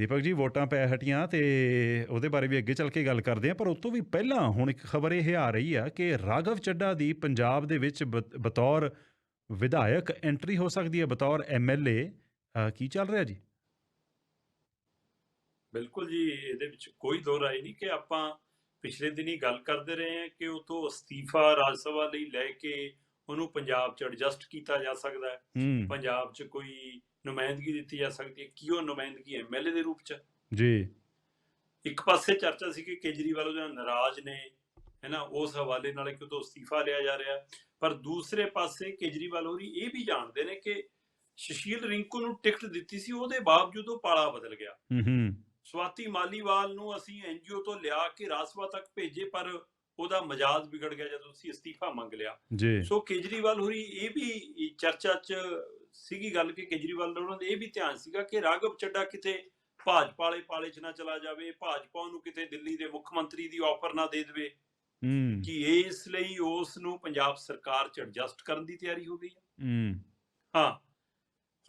ਦੀਪਕ ਜੀ ਵੋਟਾਂ ਪੈ ਹਟੀਆਂ ਤੇ ਉਹਦੇ ਬਾਰੇ ਵੀ ਅੱਗੇ ਚੱਲ ਕੇ ਗੱਲ ਕਰਦੇ ਹਾਂ। ਪਰ ਉਸ ਤੋਂ ਵੀ ਪਹਿਲਾਂ ਹੁਣ ਇੱਕ ਖਬਰ ਇਹ ਆ ਰਹੀ ਆ ਕਿ ਰਾਘਵ ਚੱਡਾ ਦੀ ਪੰਜਾਬ ਦੇ ਵਿੱਚ ਬਤੌਰ ਵਿਧਾਇਕ ਐਂਟਰੀ ਹੋ ਸਕਦੀ ਹੈ ਬਤੌਰ ਐਮਐਲਏ ਕੀ ਚੱਲ ਰਿਹਾ ਜੀ? ਬਿਲਕੁਲ ਜੀ ਇਹਦੇ ਵਿੱਚ ਕੋਈ ਦੋ ਰਾਏ ਨਹੀਂ ਕਿ ਆਪਾਂ ਪਿਛਲੇ ਦਿਨੀ ਗੱਲ ਕਰਦੇ ਰਹੇ ਹਾਂ ਕਿ ਉਹ ਤੋਂ ਅਸਤੀਫਾ ਰਾਜ ਸਭਾ ਲਈ ਲੈ ਕੇ ਉਹਨੂੰ ਪੰਜਾਬ 'ਚ ਐਡਜਸਟ ਕੀਤਾ ਜਾ ਸਕਦਾ ਹੂੰ। ਪੰਜਾਬ 'ਚ ਕੋਈ ਨੁਮਾਇੰਦਗੀ ਦਿੱਤੀ ਜਾ ਸਕਦੀ ਹੈ। ਕੀ ਉਹ ਨੁਮਾਇੰਦਗੀ ਐਮਐਲਏ ਦੇ ਰੂਪ 'ਚ? ਜੀ। ਇੱਕ ਪਾਸੇ ਚਰਚਾ ਸੀ ਕਿ ਕੇਜਰੀਵਾਲ ਉਹਦੇ ਨਾਲ ਨਾਰਾਜ਼ ਨੇ ਹੈਨਾ ਉਸ ਹਵਾਲੇ ਨਾਲ ਕਿ ਉਹ ਤੋਂ ਅਸਤੀਫਾ ਲਿਆ ਜਾ ਰਿਹਾ। ਪਰ ਦੂਸਰੇ ਪਾਸੇ ਕੇਜਰੀਵਾਲ ਹੋਰੀ ਇਹ ਵੀ ਜਾਣਦੇ ਨੇ ਕਿ ਸੁਸ਼ੀਲ ਰਿੰਕੂ ਨੂੰ ਟਿਕਟ ਦਿੱਤੀ ਸੀ ਉਹਦੇ ਬਾਵਜੂਦ ਉਹ ਪਾਲਾ ਬਦਲ ਗਿਆ। ਹੂੰ ਹੂੰ। ਸਵਾਤੀ ਮਾਲੀਵਾਲ ਨੂੰ ਅਸੀਂ ਐਨਜੀਓ ਤੋਂ ਲਿਆ ਕੇ ਰਾਜਸਭਾ ਤੱਕ ਭੇਜੇ ਪਰ ਉਹਦਾ ਮਜਾਜ ਵਿਗੜ ਗਿਆ ਜਦੋਂ ਅਸੀਂ ਅਸਤੀਫਾ ਮੰਗ ਲਿਆ। ਜੀ। ਸੋ ਕੇਜਰੀਵਾਲ ਹੋਰੀ ਇਹ ਵੀ ਚਰਚਾ 'ਚ ਸੀਗੀ ਗੱਲ ਕਿ ਕੇਜਰੀਵਾਲ ਦਾ ਉਹਨਾਂ ਦੇ ਇਹ ਵੀ ਧਿਆਨ ਸੀਗਾ ਕਿ ਰਾਘਵ ਚੱਡਾ ਕਿਤੇ ਭਾਜਪਾ ਵਾਲੇ ਪਾਲੇ 'ਚ ਨਾ ਚਲਾ ਜਾਵੇ ਭਾਜਪਾ ਨੂੰ ਕਿਤੇ ਦਿੱਲੀ ਦੇ ਮੁੱਖ ਮੰਤਰੀ ਦੀ ਆਫਰ ਨਾ ਦੇ ਦੇਵੇ। ਹੂੰ। ਕਿ ਇਸ ਲਈ ਉਸ ਨੂੰ ਪੰਜਾਬ ਸਰਕਾਰ 'ਚ ਐਡਜਸਟ ਕਰਨ ਦੀ ਤਿਆਰੀ ਹੋ ਗਈ ਹੈ। ਹੂੰ। ਹਾਂ।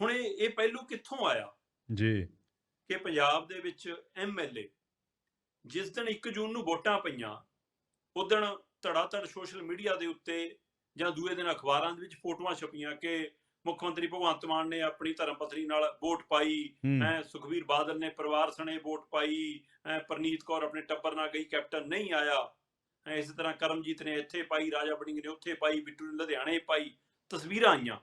ਹੁਣ ਇਹ ਇਹ ਪਹਿਲੂ ਕਿੱਥੋਂ ਆਇਆ? ਜੀ। ਕਿ ਪੰਜਾਬ ਦੇ ਵਿੱਚ ਐਮਐਲਏ ਜਿਸ ਦਿਨ 1 ਜੂਨ ਨੂੰ ਵੋਟਾਂ ਪਈਆਂ ਉਦਣ ਧੜਾ-ਧੜ ਸੋਸ਼ਲ ਮੀਡੀਆ ਦੇ ਉੱਤੇ ਜਾਂ ਦੂਏ ਦਿਨ ਅਖਬਾਰਾਂ ਦੇ ਵਿੱਚ ਫੋਟੋਆਂ ਛਪੀਆਂ ਕਿ ਮੁੱਖ ਮੰਤਰੀ ਭਗਵੰਤ ਮਾਨ ਨੇ ਆਪਣੀ ਧਰਮ ਪਤਨੀ ਨਾਲ ਵੋਟ ਪਾਈ। ਹੂੰ। ਸੁਖਵੀਰ ਬਾਦਲ ਨੇ ਪਰਿਵਾਰ ਸਣੇ ਵੋਟ ਪਾਈ। ਪ੍ਰਨੀਤ ਕੌਰ ਆਪਣੇ ਟੱਬਰ ਨਾਲ ਗਈ ਕੈਪਟਨ ਨਹੀਂ ਆਇਆ। ਇਸੇ ਤਰ੍ਹਾਂ ਕਰਮਜੀਤ ਨੇ ਇੱਥੇ ਪਾਈ ਰਾਜਾ ਬੜਿੰਗ ਨੇ ਉੱਥੇ ਪਾਈ ਬਿੱਟੂ ਨੇ ਲੁਧਿਆਣੇ ਪਾਈ ਤਸਵੀਰਾਂ ਆਈਆਂ।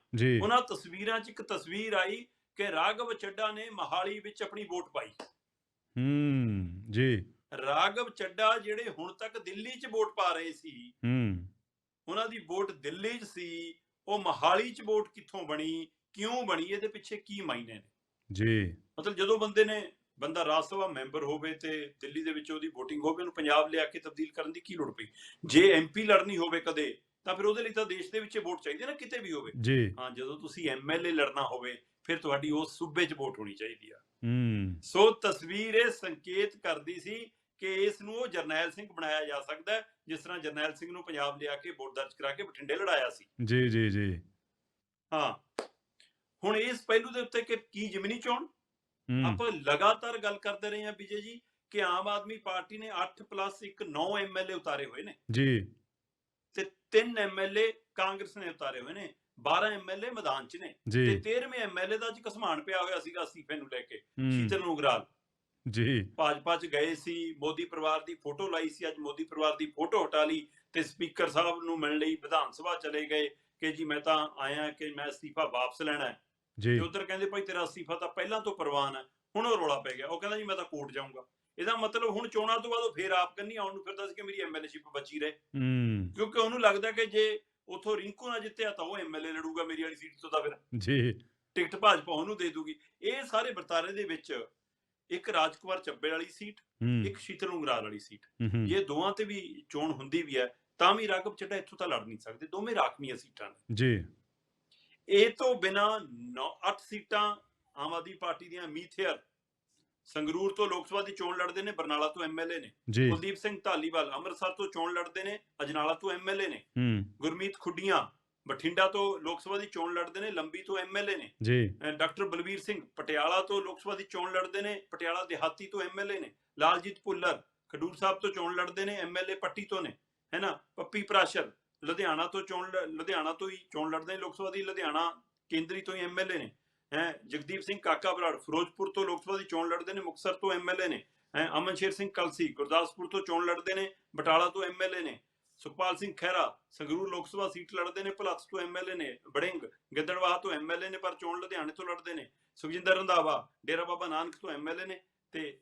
ਉਹਨਾਂ ਤਸਵੀਰਾਂ 'ਚ ਇੱਕ ਤਸਵੀਰ ਆਈ ਕਿ ਰਾਘਵ ਚੱਡਾ ਨੇ ਮਹਾਲੀ ਵਿੱਚ ਆਪਣੀ ਵੋਟ ਪਾਈ। ਹੂੰ ਜੀ। ਰਾਘਵ ਚੱਡਾ ਜਿਹੜੇ ਹੁਣ ਤੱਕ ਦਿੱਲੀ 'ਚ ਵੋਟ ਪਾ ਰਹੇ ਸੀ ਹੂੰ। ਉਹਨਾਂ ਦੀ ਵੋਟ ਦਿੱਲੀ 'ਚ ਸੀ। ਉਹ ਮਹਾਲੀ 'ਚ ਵੋਟ ਕਿੱਥੋਂ ਬਣੀ ਕਿਉਂ ਬਣੀ ਇਹਦੇ ਪਿੱਛੇ ਕੀ ਮਾਇਨੇ ਨੇ? ਜੀ। ਮਤਲਬ ਜਦੋਂ ਬੰਦੇ ਨੇ ਬੰਦਾ ਰਾਜ ਸਭਾ ਮੈਂਬਰ ਹੋਵੇ ਤੇ ਦਿੱਲੀ ਦੇ ਵਿੱਚ ਉਹਦੀ VOTING ਹੋਵੇ ਉਹਨੂੰ ਪੰਜਾਬ ਲਿਆ ਕੇ ਤਬਦੀਲ ਕਰਨ ਦੀ ਕੀ ਲੋੜ ਪਈ? ਜੇ ਐਮਪੀ ਲੜਨੀ ਹੋਵੇ ਕਦੇ ਤਾਂ ਫਿਰ ਉਹਦੇ ਲਈ ਤਾਂ ਦੇਸ਼ ਦੇ ਵਿੱਚ ਵੋਟ ਚਾਹੀਦੀ ਹੈ ਨਾ ਕਿਤੇ ਵੀ ਹੋਵੇ। ਜੀ। ਹਾਂ ਜਦੋਂ ਤੁਸੀਂ ਐਮਐਲਏ ਲੜਨਾ ਹੋਵੇ ਫਿਰ ਤੁਹਾਡੀ ਉਸ ਸੂਬੇ 'ਚ ਵੋਟ ਹੋਣੀ ਚਾਹੀਦੀ ਆ। ਹੂੰ। ਸੋ ਤਸਵੀਰ ਇਹ ਸੰਕੇਤ ਕਰਦੀ ਸੀ ਕਿ ਇਸ ਨੂੰ ਉਹ ਜਰਨੈਲ ਸਿੰਘ ਬਣਾਇਆ ਜਾ ਸਕਦਾ ਹੈ, ਜਿਸ ਤਰ੍ਹਾਂ ਜਰਨੈਲ ਸਿੰਘ ਨੂੰ ਪੰਜਾਬ ਲਿਆ ਕੇ ਵੋਟ ਦਰਜ ਕਰਾ ਕੇ ਬਠਿੰਡੇ ਲੜਾਇਆ ਸੀ। ਜੀ ਜੀ ਜੀ। ਹਾਂ। ਹੁਣ ਇਸ ਪਹਿਲੂ ਦੇ ਉੱਤੇ ਕਿ ਕੀ ਜਿਮਨੀ ਚੋਣ? ਆਪਾਂ ਲਗਾਤਾਰ ਗੱਲ ਕਰਦੇ ਰਹੇ ਹਾਂ ਵਿਜੇ ਜੀ ਕਿ ਆਮ ਆਦਮੀ ਪਾਰਟੀ ਨੇ 8 ਪਲੱਸ 1 9 ਐਮਐਲਏ ਉਤਾਰੇ ਹੋਏ ਨੇ। ਜੀ। ਤੇ 3 ਐਮਐਲਏ ਕਾਂਗਰਸ ਨੇ ਉਤਾਰੇ ਹੋਏ ਨੇ 12 ਐਮਐਲਏ ਮੈਦਾਨ 'ਚ ਨੇ। ਤੇ 13ਵੇਂ ਐਮਐਲਏ ਦਾ ਅੱਜ ਕਸਮਾਨ ਪਿਆ ਹੋਇਆ ਸੀਗਾ ਅਸਤੀਫੇ ਨੂੰ ਲੈ ਕੇ ਸ਼ੀਤਲ ਨੂਗਰਾਲ ਜੀ। ਭਾਜਪਾ 'ਚ ਗਏ ਸੀ ਮੋਦੀ ਪਰਿਵਾਰ ਦੀ ਫੋਟੋ ਲਾਈ ਸੀ ਅੱਜ ਮੋਦੀ ਪਰਿਵਾਰ ਦੀ ਫੋਟੋ ਹਟਾ ਲਈ ਤੇ ਸਪੀਕਰ ਸਾਹਿਬ ਨੂੰ ਮਿਲਣ ਲਈ ਵਿਧਾਨ ਸਭਾ ਚਲੇ ਗਏ ਕਿ ਜੀ ਮੈਂ ਤਾਂ ਆਇਆ ਕਿ ਮੈਂ ਅਸਤੀਫਾ ਵਾਪਸ ਲੈਣਾ ਹੈ। ਜੀ। ਤੇ ਉਧਰ ਕਹਿੰਦੇ ਭਾਈ ਤੇਰਾ ਅਸਤੀਫਾ ਤਾਂ ਪਹਿਲਾਂ ਤੋਂ ਪ੍ਰਵਾਨ ਹੈ ਹੁਣ ਉਹ ਰੋਲਾ ਪੈ ਗਿਆ। ਉਹ ਕਹਿੰਦਾ ਜੀ ਮੈਂ ਤਾਂ ਕੋਰਟ ਜਾਊਂਗਾ। ਇਹਦਾ ਮਤਲਬ ਹੁਣ ਚੋਣਾਂ ਤੋਂ ਬਾਅਦ ਉਹ ਫੇਰ ਆਪ ਕੰਨੀ ਆਉਣ ਨੂੰ ਫਿਰਦਾ ਸੀ ਕਿ ਮੇਰੀ ਐਮਐਲਏਸ਼ਿਪ ਬਚੀ ਰਹੇ। ਹੂੰ। ਕਿਉਂਕਿ ਉਹਨੂੰ ਲੱਗਦਾ ਕਿ ਜੇ ਉਥੋਂ ਰਿੰਕੂ ਨਾ ਜਿੱਤਿਆ ਤਾਂ ਉਹ ਐਮਐਲਏ ਲੜੂਗਾ ਮੇਰੀ ਵਾਲੀ ਸੀਟ ਤੋਂ ਤਾਂ ਫਿਰ। ਜੀ। ਟਿਕਟ ਭਾਜਪਾ ਉਹਨੂੰ ਦੇ ਦੂਗੀ। ਇਹ ਸਾਰੇ ਵਰਤਾਰੇ ਦੇ ਵਿੱਚ ਇੱਕ ਰਾਜਕੁਮਾਰ ਚੱਬੇ ਵਾਲੀ ਸੀਟ ਇੱਕ ਸ਼ੀਤਲ ਉਂਗਰਾਲ ਵਾਲੀ ਸੀਟ। ਹੂੰ ਜੇ ਦੋਵਾਂ ਤੇ ਵੀ ਚੋਣ ਹੁੰਦੀ ਵੀ ਹੈ ਤਾਂ ਵੀ ਰਾਘਵ ਚੱਡਾ ਇੱਥੋਂ ਤਾਂ ਲੜ ਨਹੀਂ ਸਕਦੇ ਦੋਵੇਂ ਰਾਖਵੀਆਂ ਸੀਟਾਂ ਨੇ। ਜੀ। ਇਹ ਤੋਂ ਬਿਨਾ 8 ਸੀਟਾਂ ਆਮ ਆਦਮੀ ਪਾਰਟੀ ਦੀਆਂ ਮੀਥੇਅਰ ਸੰਗਰੂਰ ਤੋਂ ਲੋਕ ਸਭਾ ਦੀ ਚੋਣ ਲੜਦੇ ਨੇ ਬਰਨਾਲਾ ਤੋਂ ਐਮਐਲਏ ਨੇ। ਕੁਲਦੀਪ ਸਿੰਘ ਢਾਲੀਵਾਲ ਅੰਮ੍ਰਿਤਸਰ ਤੋਂ ਚੋਣ ਲੜਦੇ ਨੇ ਅਜਨਾਲਾ ਤੋਂ ਐਮਐਲਏ ਨੇ। ਗੁਰਮੀਤ ਖੁੱਡੀਆਂ ਬਠਿੰਡਾ ਤੋਂ ਲੋਕ ਸਭਾ ਦੀ ਚੋਣ ਲੜਦੇ ਨੇ ਲੰਬੀ ਤੋਂ ਐਮਐਲਏ ਨੇ। ਜੀ। ਡਾਕਟਰ ਬਲਬੀਰ ਸਿੰਘ ਪਟਿਆਲਾ ਤੋਂ ਲੋਕ ਸਭਾ ਦੀ ਚੋਣ ਲੜਦੇ ਨੇ ਪਟਿਆਲਾ ਦਿਹਾਤੀ ਤੋਂ ਐਮਐਲਏ ਨੇ। ਲਾਲਜੀਤ ਭੁੱਲਰ ਖਡੂਰ ਸਾਹਿਬ ਤੋਂ ਚੋਣ ਲੜਦੇ ਨੇ ਐਮਐਲਏ ਪੱਟੀ ਤੋਂ ਨੇ ਹੈਨਾ ਪੱਪੀ ਪ੍ਰਾਸ਼ਰ ਲੁਧਿਆਣਾ ਤੋਂ ਚੋਣ ਲੁਧਿਆਣਾ ਤੋਂ ਹੀ ਚੋਣ ਲੜਦੇ ਨੇ ਲੋਕ ਸਭਾ ਦੀ ਲੁਧਿਆਣਾ ਕੇਂਦਰੀ ਤੋਂ ਹੀ ਐਮਐਲਏ ਨੇ। ਹੈ ਜਗਦੀਪ ਸਿੰਘ ਕਾਕਾ ਬਰਾੜ ਫਿਰੋਜ਼ਪੁਰ ਤੋਂ ਲੋਕ ਸਭਾ ਦੀ ਚੋਣ ਲੜਦੇ ਨੇ ਮੁਕਤਸਰ ਤੋਂ ਐਮਐਲਏ ਨੇ। ਹੈ ਅਮਨਸ਼ੇਰ ਸਿੰਘ ਕਲਸੀ ਗੁਰਦਾਸਪੁਰ ਤੋਂ ਚੋਣ ਲੜਦੇ ਨੇ ਬਟਾਲਾ ਤੋਂ ਐਮਐਲਏ ਨੇ। ਸੁਖਪਾਲ ਸਿੰਘ ਖਹਿਰਾ ਸੰਗਰੂਰ ਲੋਕ ਸਭਾ ਸੀਟ ਲੜਦੇ ਨੇ ਭਲੱਥ ਤੋਂ ਐਮਐਲਏ ਨੇ ਬੜਿੰਗ ਗਿੱਦੜਵਾਹ ਤੋਂ ਐਮਐਲਏ ਨੇ ਪਰ ਚੋਣ ਲੁਧਿਆਣੇ ਤੋਂ ਲੜਦੇ ਨੇ। ਸੁਖਜਿੰਦਰ ਰੰਧਾਵਾ ਡੇਰਾ ਬਾਬਾ ਨਾਨਕ ਤੋਂ ਐਮਐਲਏ ਨੇ ਤੇ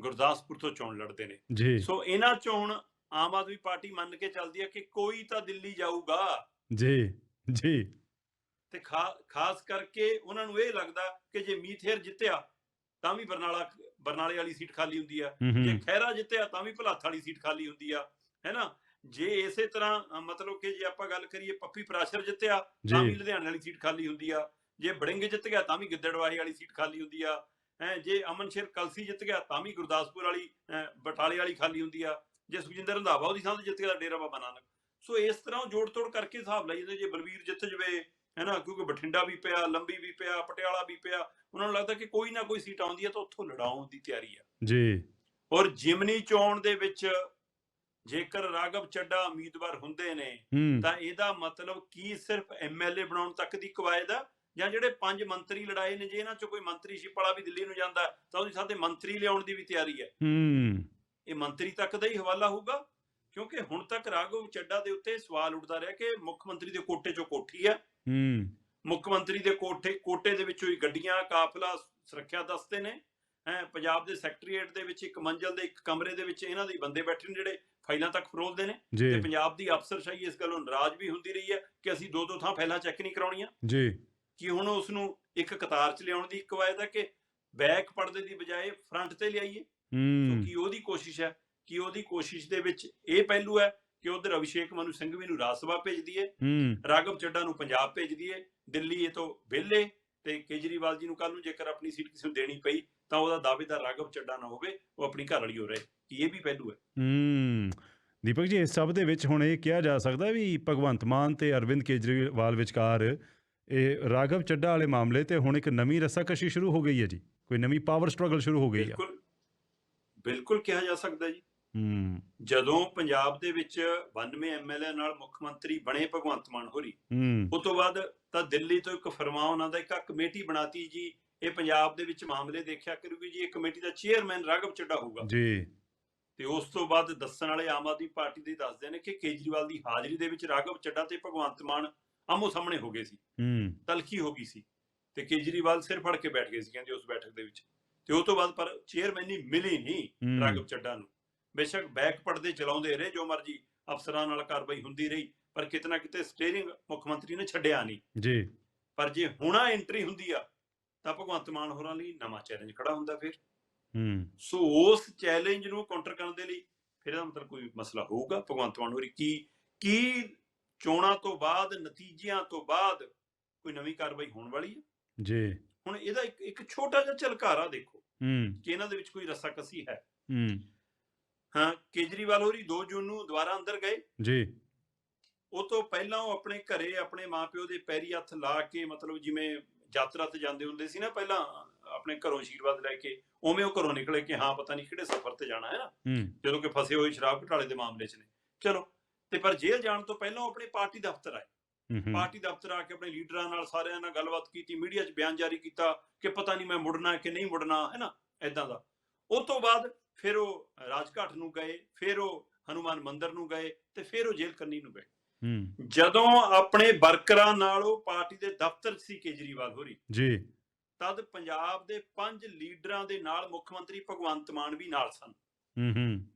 ਗੁਰਦਾਸਪੁਰ ਤੋਂ ਚੋਣ ਲੜਦੇ ਨੇ। ਸੋ ਇਹਨਾਂ ਚੋਣ ਆਮ ਆਦਮੀ ਪਾਰਟੀ ਮੰਨ ਕੇ ਚੱਲਦੀ ਹੈ ਕਿ ਕੋਈ ਤਾਂ ਦਿੱਲੀ ਜਾਊਗਾ। ਜੀ ਜੀ। ਤੇ ਖਾਸ ਕਰਕੇ ਉਹਨਾਂ ਨੂੰ ਇਹ ਲੱਗਦਾ ਕਿ ਜੇ ਮੀਥੇਰ ਜਿੱਤਿਆ ਤਾਂ ਵੀ ਬਰਨਾਲਾ ਬਰਨਾਲੇ ਵਾਲੀ ਸੀਟ ਖਾਲੀ ਹੁੰਦੀ ਆ। ਜੇ ਹੂੰ। ਖਹਿਰਾ ਜਿੱਤਿਆ ਤਾਂ ਵੀ ਭਲਾਥ ਵਾਲੀ ਸੀਟ ਖਾਲੀ ਹੁੰਦੀ ਆ। ਹੈਨਾ ਜੇ ਇਸੇ ਤਰ੍ਹਾਂ ਮਤਲਬ ਕਿ ਜੇ ਆਪਾਂ ਗੱਲ ਕਰੀਏ ਪੱਪੀ ਪ੍ਰਾਸ਼ਰ ਜਿੱਤਿਆ ਤਾਂ ਵੀ ਲੁਧਿਆਣੇ ਵਾਲੀ ਸੀਟ ਖਾਲੀ ਹੁੰਦੀ ਆ। ਜੇ ਬੜਿੰਗ ਜਿੱਤ ਗਿਆ ਤਾਂ ਵੀ ਗਿੱਦੜਵਾਹੀ ਵਾਲੀ ਸੀਟ ਖਾਲੀ ਹੁੰਦੀ ਆ। ਹੈ ਜੇ ਅਮਨਸ਼ੇਰ ਕਲਸੀ ਜਿੱਤ ਗਿਆ ਤਾਂ ਵੀ ਗੁਰਦਾਸਪੁਰ ਵਾਲੀ ਬਟਾਲੇ ਵਾਲੀ ਖਾਲੀ ਹੁੰਦੀ ਆ। ਜੇ ਸੁਖਜਿੰਦਰ ਰੰਧਾਵਾ ਉਹਦੀ ਥਾਂ ਤੇ ਜਿੱਤ ਗਿਆ ਤਾਂ ਡੇਰਾ ਬਾਬਾ ਨਾਨਕ। ਸੋ ਇਸ ਤਰ੍ਹਾਂ ਉਹ ਜੋੜ ਤੋੜ ਕਰਕੇ ਹਿਸਾਬ ਲਾਈ ਜਾਂਦੇ ਜੇ ਬਲਵੀਰ ਜਿੱਤ ਜਵੇ ਹੈ ਨਾ ਕਿਉਂਕਿ ਬਠਿੰਡਾ ਵੀ ਪਿਆ ਲੰਬੀ ਵੀ ਪਿਆ ਪਟਿਆਲਾ ਵੀ ਪਿਆ ਉਹਨਾਂ ਨੂੰ ਲੱਗਦਾ ਕਿ ਕੋਈ ਨਾ ਕੋਈ ਸੀਟ ਆਉਂਦੀ ਹੈ ਤਾਂ ਉੱਥੋਂ ਲੜਾਉਣ ਦੀ ਤਿਆਰੀ ਆ। ਜੀ। ਔਰ ਜਿਮਨੀ ਚੋਣ ਦੇ ਵਿੱਚ ਜੇਕਰ ਰਾਘਵ ਚੱਡਾ ਉਮੀਦਵਾਰ ਹੁੰਦੇ ਨੇ ਤਾਂ ਇਹਦਾ ਮਤਲਬ ਕੀ ਸਿਰਫ ਐਮਐਲਏ ਬਣਾਉਣ ਤੱਕ ਦੀ ਕਵਾਇਦ ਆ? ਜਾਂ ਜਿਹੜੇ ਪੰਜ ਮੰਤਰੀ ਲੜਾਏ ਨੇ ਜੇ ਇਹਨਾਂ ਚੋਂ ਕੋਈ ਮੰਤਰੀਸ਼ਿਪ ਵਾਲਾ ਵੀ ਦਿੱਲੀ ਨੂੰ ਜਾਂਦਾ ਤਾਂ ਉਹਦੀ ਸਾਥੇ ਮੰਤਰੀ ਲਿਆਉਣ ਦੀ ਵੀ ਤਿਆਰੀ ਹੈ। ਇਹ ਮੰਤਰੀ ਤੱਕ ਦਾ ਹੀ ਹਵਾਲਾ ਹੋਊਗਾ ਕਿਉਂਕਿ ਹੁਣ ਤੱਕ ਰਾਘਵ ਚੱਡਾ ਦੇ ਉੱਤੇ ਸਵਾਲ ਉੱਠਦਾ ਰਿਹਾ ਕਿ ਮੁੱਖ ਮੰਤਰੀ ਦੇ ਕੋਟੇ ਚੋਂ ਕੋਠੀ ਹੈ ਹੂੰ। ਮੁੱਖ ਮੰਤਰੀ ਦੇ ਕੋਠੇ ਕੋਟੇ ਦੇ ਵਿੱਚੋਂ ਹੀ ਗੱਡੀਆਂ ਕਾਫਲਾ ਸੁਰੱਖਿਆ ਦਸਤੇ ਨੇ। ਹੈ ਪੰਜਾਬ ਦੇ ਸੈਕਟਰੀਏਟ ਦੇ ਵਿੱਚ ਇੱਕ ਮੰਜ਼ਲ ਦੇ ਇੱਕ ਕਮਰੇ ਦੇ ਵਿੱਚ ਇਹਨਾਂ ਦੇ ਬੰਦੇ ਬੈਠੇ ਨੇ ਜਿਹੜੇ ਫਾਈਲਾਂ ਤੱਕ ਫਰੋਲਦੇ ਨੇ ਤੇ ਪੰਜਾਬ ਦੀ ਅਫਸਰਸ਼ਾਹੀ ਇਸ ਗੱਲੋਂ ਨਾਰਾਜ਼ ਵੀ ਹੁੰਦੀ ਰਹੀ ਹੈ ਕਿ ਅਸੀਂ ਦੋ ਦੋ ਥਾਂ ਫਾਈਲਾਂ ਚੈੱਕ ਨਹੀਂ ਕਰਾਉਣੀਆਂ। ਜੀ। ਕਿ ਹੁਣ ਉਸ ਨੂੰ ਇੱਕ ਕਤਾਰ 'ਚ ਲਿਆਉਣ ਦੀ ਕਵਾਇਦ ਹੈ ਕਿ ਬੈਕ ਪਰਦੇ ਦੀ ਬਜਾਏ ਫਰੰਟ ਤੇ ਲਿਆਈਏ? ਹੂੰ। ਕਿਉਂਕਿ ਉਹਦੀ ਕੋਸ਼ਿਸ਼ ਹੈ? ਕਿ ਉਹਦੀ ਕੋਸ਼ਿਸ਼ ਦੇ ਵਿੱਚ ਇਹ ਪਹਿਲੂ ਹੈ ਕਿ ਉਧਰ ਅਭਿਸ਼ੇਕ ਮਨੂ ਸਿੰਘਵੀ ਨੂੰ ਰਾਜ ਸਭਾ ਭੇਜ ਦਈਏ? ਹੂੰ। ਰਾਘਵ ਚੱਡਾ ਨੂੰ ਪੰਜਾਬ ਭੇਜ ਦਈਏ? ਦਿੱਲੀ ਇਹ ਤੋਂ ਵਿਹਲੇ ਤੇ ਕੇਜਰੀਵਾਲ ਜੀ ਨੂੰ ਕੱਲ ਨੂੰ ਜੇਕਰ ਆਪਣੀ ਸੀਟ ਕਿਸੇ ਨੂੰ ਦੇਣੀ ਪਈ ਤਾਂ ਉਹਦਾ ਦਾਅਵੇਦਾਰ ਰਾਘਵ ਚੱਡਾ ਨਾ ਹੋਵੇ ਉਹ ਆਪਣੀ ਘਰ ਵਾਲੀ ਹੋ ਰਹੇ ਕਿ ਇਹ ਵੀ ਪਹਿਲੂ ਹੈ। ਹੂੰ। ਦੀਪਕ ਜੀ ਇਸ ਸਭ ਦੇ ਵਿੱਚ ਹੁਣ ਇਹ ਕਿਹਾ ਜਾ ਸਕਦਾ ਵੀ ਭਗਵੰਤ ਮਾਨ ਤੇ ਅਰਵਿੰਦ ਕੇਜਰੀਵਾਲ ਵਿਚਕਾਰ ਇਹ ਰਾਘਵ ਚੱਡਾ ਵਾਲੇ ਮਾਮਲੇ ਤੇ ਹੁਣ ਇੱਕ ਨਵੀਂ ਰੱਸਾਕਸ਼ੀ ਸ਼ੁਰੂ ਹੋ ਗਈ ਹੈ ਜੀ। ਕੋਈ ਨਵੀਂ ਪਾਵਰ ਸਟਰਗਲ ਸ਼ੁਰੂ ਹੋ ਗਈ ਹੈ ਬਿਲਕੁਲ। ਬਿਲਕੁਲ ਕਿਹਾ ਜਾ ਸਕਦਾ ਜੀ। ਹੂੰ। ਜਦੋਂ ਪੰਜਾਬ ਦੇ ਵਿੱਚ 92 ਐਮਐਲਏ ਨਾਲ ਮੁੱਖ ਮੰਤਰੀ ਬਣੇ ਭਗਵੰਤ ਮਾਨ ਹੋਰੀ ਹੂੰ। ਉਸ ਤੋਂ ਬਾਅਦ ਤਾਂ ਦਿੱਲੀ ਤੋਂ ਇੱਕ ਫਰਮਾਨ ਉਹਨਾਂ ਦਾ ਇੱਕ ਕਮੇਟੀ ਬਣਾਤੀ ਜੀ ਇਹ ਪੰਜਾਬ ਦੇ ਵਿੱਚ ਮਾਮਲੇ ਦੇਖਿਆ ਕਰੂਗੀ ਜੀ ਇਹ ਕਮੇਟੀ ਦਾ ਚੇਅਰਮੈਨ ਰਾਘਵ ਚੱਡਾ ਹੋਊਗਾ। ਜੀ। ਤੇ ਉਸ ਤੋਂ ਬਾਅਦ ਦੱਸਣ ਵਾਲੇ ਆਮ ਆਦਮੀ ਪਾਰਟੀ ਦੇ ਦੱਸਦੇ ਨੇ ਕਿ ਕੇਜਰੀਵਾਲ ਦੀ ਹਾਜ਼ਰੀ ਦੇ ਵਿੱਚ ਰਾਘਵ ਚੱਡਾ ਤੇ ਭਗਵੰਤ ਮਾਨ ਆਮੋ ਸਾਹਮਣੇ ਹੋ ਗਏ ਸੀ। ਹੂੰ। ਤਲਖੀ ਹੋ ਗਈ ਸੀ ਤੇ ਕੇਜਰੀਵਾਲ ਸਿਰ ਫੜ ਕੇ ਬੈਠ ਗਏ ਸੀ ਕਹਿੰਦੇ ਉਸ ਬੈਠਕ ਦੇ ਵਿੱਚ। ਤੇ ਉਸ ਤੋਂ ਬਾਅਦ ਪਰ ਚੇਅਰਮੈਨੀ ਮਿਲੀ ਨਹੀਂ ਰਾਘਵ ਚੱਡਾ ਨੂੰ। ਬੇਸ਼ੱਕ ਬੈਕ ਪੜਦੇ ਚਲਾਉਂਦੇ ਰਹੇ ਜੋ ਮਰਜ਼ੀ ਅਫਸਰਾਂ ਨਾਲ ਕਾਰਵਾਈ ਹੁੰਦੀ ਰਹੀ ਪਰ ਕਿਤਨਾ ਕਿਤੇ ਸਟੀਅਰਿੰਗ ਮੁੱਖ ਮੰਤਰੀ ਨੇ ਛੱਡਿਆ ਨਹੀਂ। ਜੀ। ਪਰ ਜੇ ਹੁਣਾ ਐਂਟਰੀ ਹੁੰਦੀ ਆ ਤਾਂ ਭਗਵੰਤ ਮਾਨ ਹੋਰਾਂ ਲਈ ਨਵਾਂ ਚੈਲੰਜ ਖੜਾ ਹੁੰਦਾ ਫਿਰ। ਹੂੰ। ਸੋ ਉਸ ਚੈਲੰਜ ਨੂੰ ਕਾਊਂਟਰ ਕਰਨ ਦੇ ਲਈ ਫਿਰ ਇਹਦਾ ਮਤਲਬ ਕੋਈ ਮਸਲਾ ਹੋਊਗਾ। ਭਗਵੰਤ ਮਾਨ ਹੋਰੀ ਕੀ ਕੀ ਚੋਣਾਂ ਤੋਂ ਬਾਅਦ ਨਤੀਜਿਆਂ ਤੋਂ ਬਾਅਦ ਕੋਈ ਨਵੀਂ ਕਾਰਵਾਈ ਹੋਣ ਵਾਲੀ ਹੈ? ਜੀ। ਹੁਣ ਇਹਦਾ ਇੱਕ ਇੱਕ ਛੋਟਾ ਜਿਹਾ ਝਲਕਾਰਾ ਦੇਖੋ। ਹੂੰ। ਕਿ ਇਹਨਾਂ ਦੇ ਵਿੱਚ ਕੋਈ ਰੱਸਾਕਸੀ ਹੈ? ਹੂੰ। ਹਾਂ ਕੇਜਰੀਵਾਲ ਹੋਰੀ 2 ਜੂਨ ਨੂੰ ਦੁਬਾਰਾ ਅੰਦਰ ਗਏ। ਜੀ। ਉਹ ਤੋਂ ਪਹਿਲਾਂ ਉਹ ਆਪਣੇ ਘਰੇ ਆਪਣੇ ਮਾਪਿਓ ਦੇ ਪੈਰੀ ਹੱਥ ਲਾ ਕੇ ਮਤਲਬ ਜਿਵੇਂ ਯਾਤਰਾ ਤੇ ਜਾਂਦੇ ਹੁੰਦੇ ਸੀ ਨਾ ਪਹਿਲਾਂ ਆਪਣੇ ਘਰੋਂ ਆਸ਼ੀਰਵਾਦ ਲੈ ਕੇ ਉਵੇਂ ਉਹ ਘਰੋਂ ਨਿਕਲੇ ਕਿ ਹਾਂ ਪਤਾ ਨਹੀਂ ਕਿਹੜੇ ਸਫ਼ਰ ਤੇ ਜਾਣਾ ਹੈ ਨਾ। ਜਦੋਂ ਕਿ ਫਸੇ ਹੋਏ ਸ਼ਰਾਬ ਘੁਟਾਲੇ ਦੇ ਮਾਮਲੇ 'ਚ ਨੇ। ਚਲੋ ਤੇ ਪਰ ਜੇਲ੍ਹ ਜਾਣ ਤੋਂ ਪਹਿਲਾਂ ਉਹ ਆਪਣੇ ਪਾਰਟੀ ਦਫ਼ਤਰ ਆਏ। ਪਾਰਟੀ ਦਫ਼ਤਰ ਆ ਕੇ ਆਪਣੇ ਲੀਡਰਾਂ ਨਾਲ ਸਾਰਿਆਂ ਨਾਲ ਗੱਲਬਾਤ ਕੀਤੀ ਮੀਡੀਆ 'ਚ ਬਿਆਨ ਜਾਰੀ ਕੀਤਾ ਕਿ ਪਤਾ ਨਹੀਂ ਮੈਂ ਮੁੜਨਾ ਕਿ ਨਹੀਂ ਮੁੜਨਾ ਹੈ ਨਾ ਐਦਾਂ ਦਾ। ਉਸ ਤੋਂ ਬਾਅਦ ਫਿਰ ਉਹ ਰਾਜਘਾਟ ਨੂੰ ਗਏ ਫਿਰ ਉਹ ਹਨੂਮਾਨ ਮੰਦਿਰ ਨੂੰ ਗਏ ਤੇ ਫਿਰ ਉਹ ਜੇਲ੍ਹ ਕੰਨੀ ਨੂੰ ਗਏ ਜਦੋਂ ਆਪਣੇ ਵਰਕਰਾਂ ਨਾਲ ਉਹ ਪਾਰਟੀ ਦੇ ਦਫ਼ਤਰ ਸੀ ਕੇਜਰੀਵਾਲ ਹੋਰੀ ਜੀ। ਤਦ ਪੰਜਾਬ ਦੇ ਪੰਜ ਲੀਡਰਾਂ ਦੇ ਨਾਲ ਮੁੱਖ ਮੰਤਰੀ ਭਗਵੰਤ ਮਾਨ ਵੀ ਨਾਲ ਸਨ। ਹੂੰ ਹੂੰ।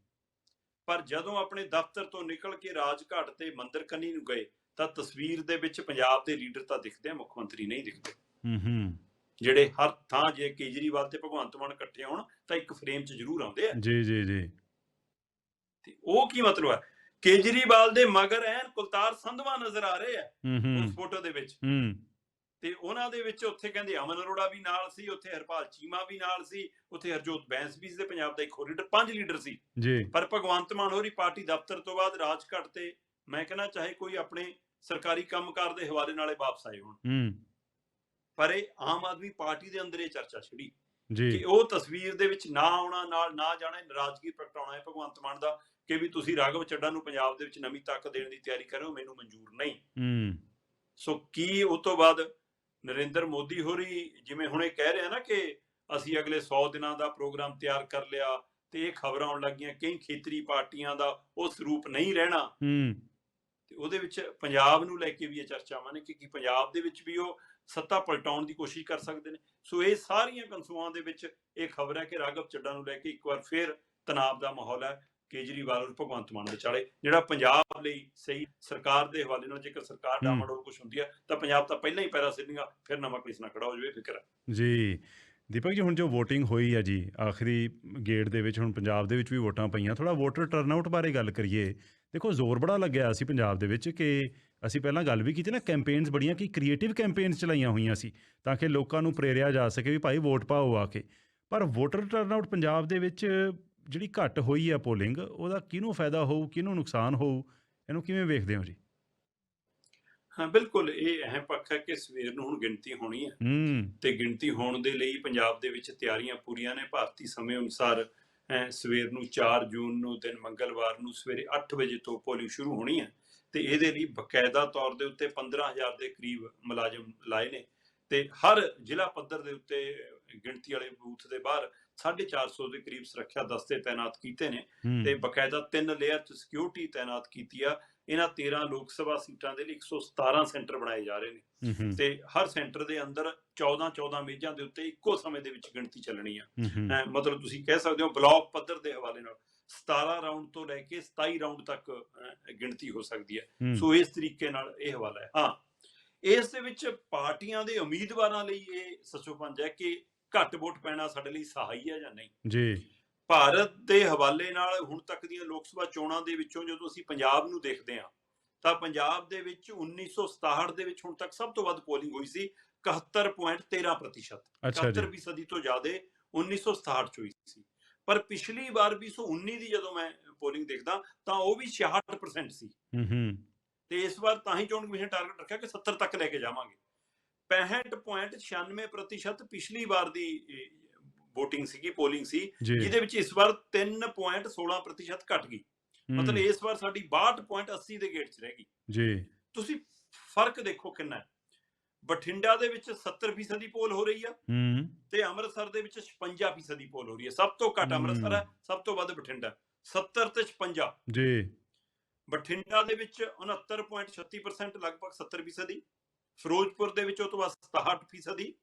ਪਰ ਜਦੋਂ ਆਪਣੇ ਦਫ਼ਤਰ ਤੋਂ ਨਿਕਲ ਕੇ ਰਾਜਘਾਟ ਤੇ ਮੰਦਿਰ ਕੰਨੀ ਨੂੰ ਗਏ ਤਾਂ ਤਸਵੀਰ ਦੇ ਵਿੱਚ ਪੰਜਾਬ ਦੇ ਲੀਡਰ ਤਾਂ ਦਿਖਦੇ ਆ ਮੁੱਖ ਮੰਤਰੀ ਨਹੀਂ ਦਿਖਦੇ। ਹੂੰ ਹੂੰ। ਜਿਹੜੇ ਹਰ ਥਾਂ ਜੇ ਕੇਜਰੀਵਾਲ ਤੇ ਭਗਵੰਤ ਮਾਨ ਇਕੱਠੇ ਹੋਣ ਤਾਂ ਇੱਕ ਫਰੇਮ 'ਚ ਜ਼ਰੂਰ ਆਉਂਦੇ ਆ। ਜੀ ਜੀ ਜੀ। ਤੇ ਉਹ ਕੀ ਮਤਲਬ ਹੈ? ਕੇਜਰੀਵਾਲ ਦੇ ਮਗਰ ਐਨ ਕੁਲਤਾਰ ਸੰਧਵਾ ਨਜ਼ਰ ਆ ਰਹੇ ਆ ਉਸ ਫੋਟੋ ਦੇ ਵਿੱਚ। ਤੇ ਉਹਨਾਂ ਦੇ ਵਿੱਚ ਉੱਥੇ ਕਹਿੰਦੇ ਅਮਨ ਅਰੋੜਾ ਵੀ ਨਾਲ ਸੀ ਉੱਥੇ ਹਰਪਾਲ ਚੀਮਾ ਵੀ ਨਾਲ ਸੀ ਉੱਥੇ ਹਰਜੋਤ ਬੈਂਸ ਵੀ ਸੀ ਤੇ ਪੰਜਾਬ ਦਾ ਇੱਕ ਹੋਰ ਲੀਡਰ ਪੰਜ ਲੀਡਰ ਸੀ। ਜੀ। ਪਰ ਭਗਵੰਤ ਮਾਨ ਹੋਰੀ ਪਾਰਟੀ ਦਫ਼ਤਰ ਤੋਂ ਬਾਅਦ ਰਾਜਘਾਟ ਤੇ ਮੈਂ ਕਹਿੰਦਾ ਚਾਹੇ ਕੋਈ ਆਪਣੇ ਸਰਕਾਰੀ ਕੰਮਕਾਰ ਦੇ ਹਵਾਲੇ ਨਾਲੇ ਵਾਪਸ ਆਏ ਹੋਣ। ਹੂੰ। ਪਰ ਇਹ ਆਮ ਆਦਮੀ ਪਾਰਟੀ ਦੇ ਅੰਦਰ ਇਹ ਚਰਚਾ ਛਿੜੀ। ਕਿ ਉਹ ਤਸਵੀਰ ਦੇ ਵਿੱਚ ਨਾ ਆਉਣਾ ਨਾਲ ਨਾ ਜਾਣਾ ਨਾਰਾਜ਼ਗੀ ਪ੍ਰਗਟਾਉਣਾ ਹੈ ਭਗਵੰਤ ਮਾਨ ਦਾ ਕਿ ਵੀ ਤੁਸੀਂ ਰਾਘਵ ਚੱਡਾ ਨੂੰ ਪੰਜਾਬ ਦੇ ਵਿੱਚ ਨਵੀਂ ਤਾਕਤ ਦੇਣ ਦੀ ਤਿਆਰੀ ਕਰ ਰਹੇ ਹੋ ਮੈਨੂੰ ਮਨਜ਼ੂਰ ਨਹੀਂ। ਹੂੰ। ਸੋ ਕੀ ਉਸ ਤੋਂ ਬਾਅਦ ਨਰਿੰਦਰ ਮੋਦੀ ਹੋਰੀ ਜਿਵੇਂ ਹੁਣ ਇਹ ਕਹਿ ਰਿਹਾ ਨਾ ਕਿ ਅਸੀਂ ਅਗਲੇ 100 ਦਿਨਾਂ ਦਾ ਪ੍ਰੋਗਰਾਮ ਤਿਆਰ ਕਰ ਲਿਆ ਤੇ ਇਹ ਖਬਰਾਂ ਆਉਣ ਲੱਗੀਆਂ ਕਈ ਖੇਤਰੀ ਪਾਰਟੀਆਂ ਦਾ ਉਹ ਸਰੂਪ ਨਹੀਂ ਰਹਿਣਾ। ਹੂੰ। ਤੇ ਉਹਦੇ ਵਿੱਚ ਪੰਜਾਬ ਨੂੰ ਲੈ ਕੇ ਵੀ ਇਹ ਚਰਚਾਵਾਂ ਨੇ ਕਿ ਕੀ ਪੰਜਾਬ ਦੇ ਵਿੱਚ ਵੀ ਉਹ ਸੱਤਾ ਪਲਟਾਉਣ ਦੀ ਕੋਸ਼ਿਸ਼ ਕਰ ਸਕਦੇ ਨੇ। ਸੋ ਇਹ ਸਾਰੀਆਂ ਕੰਸੂਆਂ ਦੇ ਵਿੱਚ ਇਹ ਖਬਰ ਹੈ ਕਿ ਰਾਘਵ ਚੱਡਾ ਨੂੰ ਲੈ ਕੇ ਇੱਕ ਵਾਰ ਫੇਰ ਤਣਾਅ ਦਾ ਮਾਹੌਲ ਹੈ ਕੇਜਰੀਵਾਲ ਔਰ ਭਗਵੰਤ ਮਾਨ ਵਿਚਾਲੇ ਜਿਹੜਾ ਪੰਜਾਬ ਲਈ ਸਹੀ ਸਰਕਾਰ ਦੇ ਹਵਾਲੇ ਨਾਲ ਜੇਕਰ ਸਰਕਾਰ। ਡਾਮਾਡੋਲ ਕੁਝ ਹੁੰਦੀ ਹੈ ਤਾਂ ਪੰਜਾਬ ਤਾਂ ਪਹਿਲਾਂ ਹੀ ਪੈਰਾ ਸਿੱਧੀਆਂ ਫਿਰ ਨਵਾਂ ਕੇਸ ਨਾ ਖੜਾ ਹੋ ਜਾਵੇ ਫਿਕਰ ਹੈ। ਜੀ। ਦੀਪਕ ਜੀ, ਹੁਣ ਜੋ VOTING ਹੋਈ ਹੈ ਜੀ, ਆਖਰੀ ਗੇੜ ਦੇ ਵਿੱਚ, ਹੁਣ ਪੰਜਾਬ ਦੇ ਵਿੱਚ ਵੀ ਵੋਟਾਂ ਪਈਆਂ ਥੋੜਾ ਵੋਟਰ ਟਰਨਆਊਟ ਬਾਰੇ ਗੱਲ ਕਰੀਏ। ਦੇਖੋ, ਜ਼ੋਰ ਬੜਾ ਲੱਗਿਆ ਸੀ ਪੰਜਾਬ ਦੇ ਵਿੱਚ ਕਿ ਅਸੀਂ ਪਹਿਲਾਂ ਗੱਲ ਵੀ ਕੀਤੀ ਨਾ ਕੈਂਪੇਨਸ ਬੜੀਆਂ ਕੀ ਕ੍ਰੀਏਟਿਵ ਕੈਂਪੇਨਸ ਚਲਾਈਆਂ ਹੋਈਆਂ ਸੀ, ਤਾਂ ਕਿ ਲੋਕਾਂ ਨੂੰ ਪ੍ਰੇਰਿਆ ਜਾ ਸਕੇ ਵੀ ਭਾਈ ਵੋਟ ਪਾਓ ਆ ਕੇ। ਪਰ ਵੋਟਰ ਟਰਨਆਊਟ ਪੰਜਾਬ ਦੇ ਵਿੱਚ ਜਿਹੜੀ ਘੱਟ ਹੋਈ ਹੈ ਪੋਲਿੰਗ ਉਹਦਾ ਕਿਹਨੂੰ ਫਾਇਦਾ ਹੋਊ, ਕਿਹਨੂੰ ਨੁਕਸਾਨ ਹੋਊ, ਇਹਨੂੰ ਕਿਵੇਂ ਵੇਖਦੇ ਹੋ ਜੀ? ਹਾਂ ਬਿਲਕੁਲ ਇਹ ਅਹਿਮ ਪੱਖ ਹੈ ਕਿ ਸਵੇਰ ਨੂੰ ਹੁਣ ਗਿਣਤੀ ਹੋਣੀ ਹੈ। ਤੇ ਗਿਣਤੀ ਹੋਣ ਦੇ ਲਈ ਪੰਜਾਬ ਦੇ ਵਿੱਚ ਤਿਆਰੀਆਂ ਪੂਰੀਆਂ ਨੇ। ਭਾਰਤੀ ਸਮੇਂ ਅਨੁਸਾਰ ਸਵੇਰ ਨੂੰ 4 ਜੂਨ ਨੂੰ ਦਿਨ ਮੰਗਲਵਾਰ ਨੂੰ ਸਵੇਰੇ 8 ਵਜੇ ਤੋਂ ਪੋਲਿੰਗ ਸ਼ੁਰੂ ਹੋਣੀ ਹੈ। ਤੇ ਇਹਦੇ ਲਈ ਬਕਾਇਦਾ ਤੌਰ ਦੇ ਉੱਤੇ 15000 ਦੇ ਕਰੀਬ ਮੁਲਾਜ਼ਮ ਲਾਏ ਨੇ। ਤੇ ਹਰ ਜ਼ਿਲ੍ਹਾ ਪੱਧਰ ਦੇ ਉੱਤੇ ਗਿਣਤੀ ਵਾਲੇ ਬੂਥ ਦੇ ਬਾਹਰ 450 ਦੇ ਕਰੀਬ ਸੁਰੱਖਿਆ ਦਸਤੇ ਤਾਇਨਾਤ ਕੀਤੇ ਨੇ। ਤੇ ਬਕਾਇਦਾ ਤਿੰਨ ਲੇਅਰ ਚ ਸਿਕਿਉਰਿਟੀ ਤਾਇਨਾਤ ਕੀਤੀ ਆ। ਇਹਨਾਂ 13 ਲੋਕ ਸਭਾ ਸੀਟਾਂ ਦੇ ਲਈ 117 ਸੈਂਟਰ ਬਣਾਏ ਜਾ ਰਹੇ ਨੇ। ਤੇ ਹਰ ਸੈਂਟਰ ਦੇ ਅੰਦਰ 14 14 ਮੇਜ਼ਾਂ ਦੇ ਉੱਤੇ ਇੱਕੋ ਸਮੇਂ ਦੇ ਵਿੱਚ ਗਿਣਤੀ ਚੱਲਣੀ ਆ। ਮਤਲਬ ਤੁਸੀਂ ਕਹਿ ਸਕਦੇ ਹੋ ਬਲਾਕ ਪੱਧਰ ਦੇ ਹਵਾਲੇ ਨਾਲ 17 ਰਾਉਂਡ ਤੋਂ ਲੈ ਕੇ 27 ਰਾਉਂਡ ਤੱਕ ਗਿਣਤੀ ਹੋ ਸਕਦੀ ਹੈ। ਸੋ ਇਸ ਤਰੀਕੇ ਨਾਲ ਇਹ ਹਵਾਲਾ ਹੈ। ਹਾਂ ਇਸ ਦੇ ਵਿੱਚ ਪਾਰਟੀਆਂ ਦੇ ਉਮੀਦਵਾਰਾਂ ਲਈ ਇਹ ਸੱਚੋਪੰਜ ਹੈ ਕਿ ਘੱਟ ਵੋਟ ਪੈਣਾ ਸਾਡੇ ਲਈ ਸਹਾਈ ਹੈ ਜਾਂ ਨਹੀਂ। ਜੀ। ਭਾਰਤ ਦੇ ਹਵਾਲੇ ਨਾਲ ਹੁਣ ਤੱਕ ਦੀਆਂ ਲੋਕ ਸਭਾ ਚੋਣਾਂ ਦੇ ਵਿੱਚੋਂ ਜਦੋਂ ਅਸੀਂ ਪੰਜਾਬ ਨੂੰ ਦੇਖਦੇ ਹਾਂ ਤਾਂ ਪੰਜਾਬ ਦੇ ਵਿੱਚ 1967 ਦੇ ਵਿੱਚ ਹੁਣ ਤੱਕ ਸਭ ਤੋਂ ਵੱਧ ਪੋਲਿੰਗ ਹੋਈ ਸੀ 71.13% ਅੱਛਾ ਜੀ। 71 ਫੀਸਦੀ ਤੋਂ ਜ਼ਿਆਦਾ 1967 ਚ ਹੋਈ ਸੀ। ਪਰ ਪਿਛਲੀ ਵਾਰ 2019 ਦੀ ਜਦੋਂ ਮੈਂ ਪੋਲਿੰਗ ਦੇਖਦਾ ਤਾਂ ਉਹ ਵੀ 66% ਸੀ। ਹੂੰ ਹੂੰ। ਤੇ ਇਸ ਵਾਰ ਤਾਂ ਹੀ ਚੋਣ ਕਮਿਸ਼ਨ ਟਾਰਗੇਟ ਰੱਖਿਆ ਕਿ 70 ਤੱਕ ਲੈ ਕੇ ਜਾਵਾਂਗੇ। 65.96% ਪਿਛਲੀ ਵਾਰ ਦੀ VOTING ਸੀਗੀ ਪੋਲਿੰਗ ਸੀ ਜਿਹਦੇ ਵਿੱਚ ਇਸ ਵਾਰ 3.16% ਘਟ ਗਈ। ਮਤਲਬ ਇਸ ਵਾਰ ਸਾਡੀ 62.80 ਦੇ ਗੇਟ 'ਚ ਰਹਿ ਗਈ। ਜੀ। ਤੁਸੀਂ ਫ਼ਰਕ ਦੇਖੋ ਕਿੰਨਾ ਹੈ। ਬਠਿੰਡਾ ਦੇ ਵਿੱਚ 70% ਦੀ ਪੋਲ ਹੋ ਰਹੀ ਆ ਹੂੰ। ਤੇ ਅੰਮ੍ਰਿਤਸਰ ਦੇ ਵਿੱਚ 56% ਦੀ ਪੋਲ ਹੋ ਰਹੀ ਹੈ। ਸਭ ਤੋਂ ਘੱਟ ਅੰਮ੍ਰਿਤਸਰ ਹੈ ਸਭ ਤੋਂ ਵੱਧ ਬਠਿੰਡਾ 70 ਤੇ 56 ਜੀ। ਬਠਿੰਡਾ ਦੇ ਵਿੱਚ 69.36% ਲਗਭਗ 70% ਦੀ ਫਿਰੋਜ਼ਪੁਰ ਦੇ ਵਿੱਚ ਉਹ ਤੋਂ ਬਾਅਦ 67% ਦੀ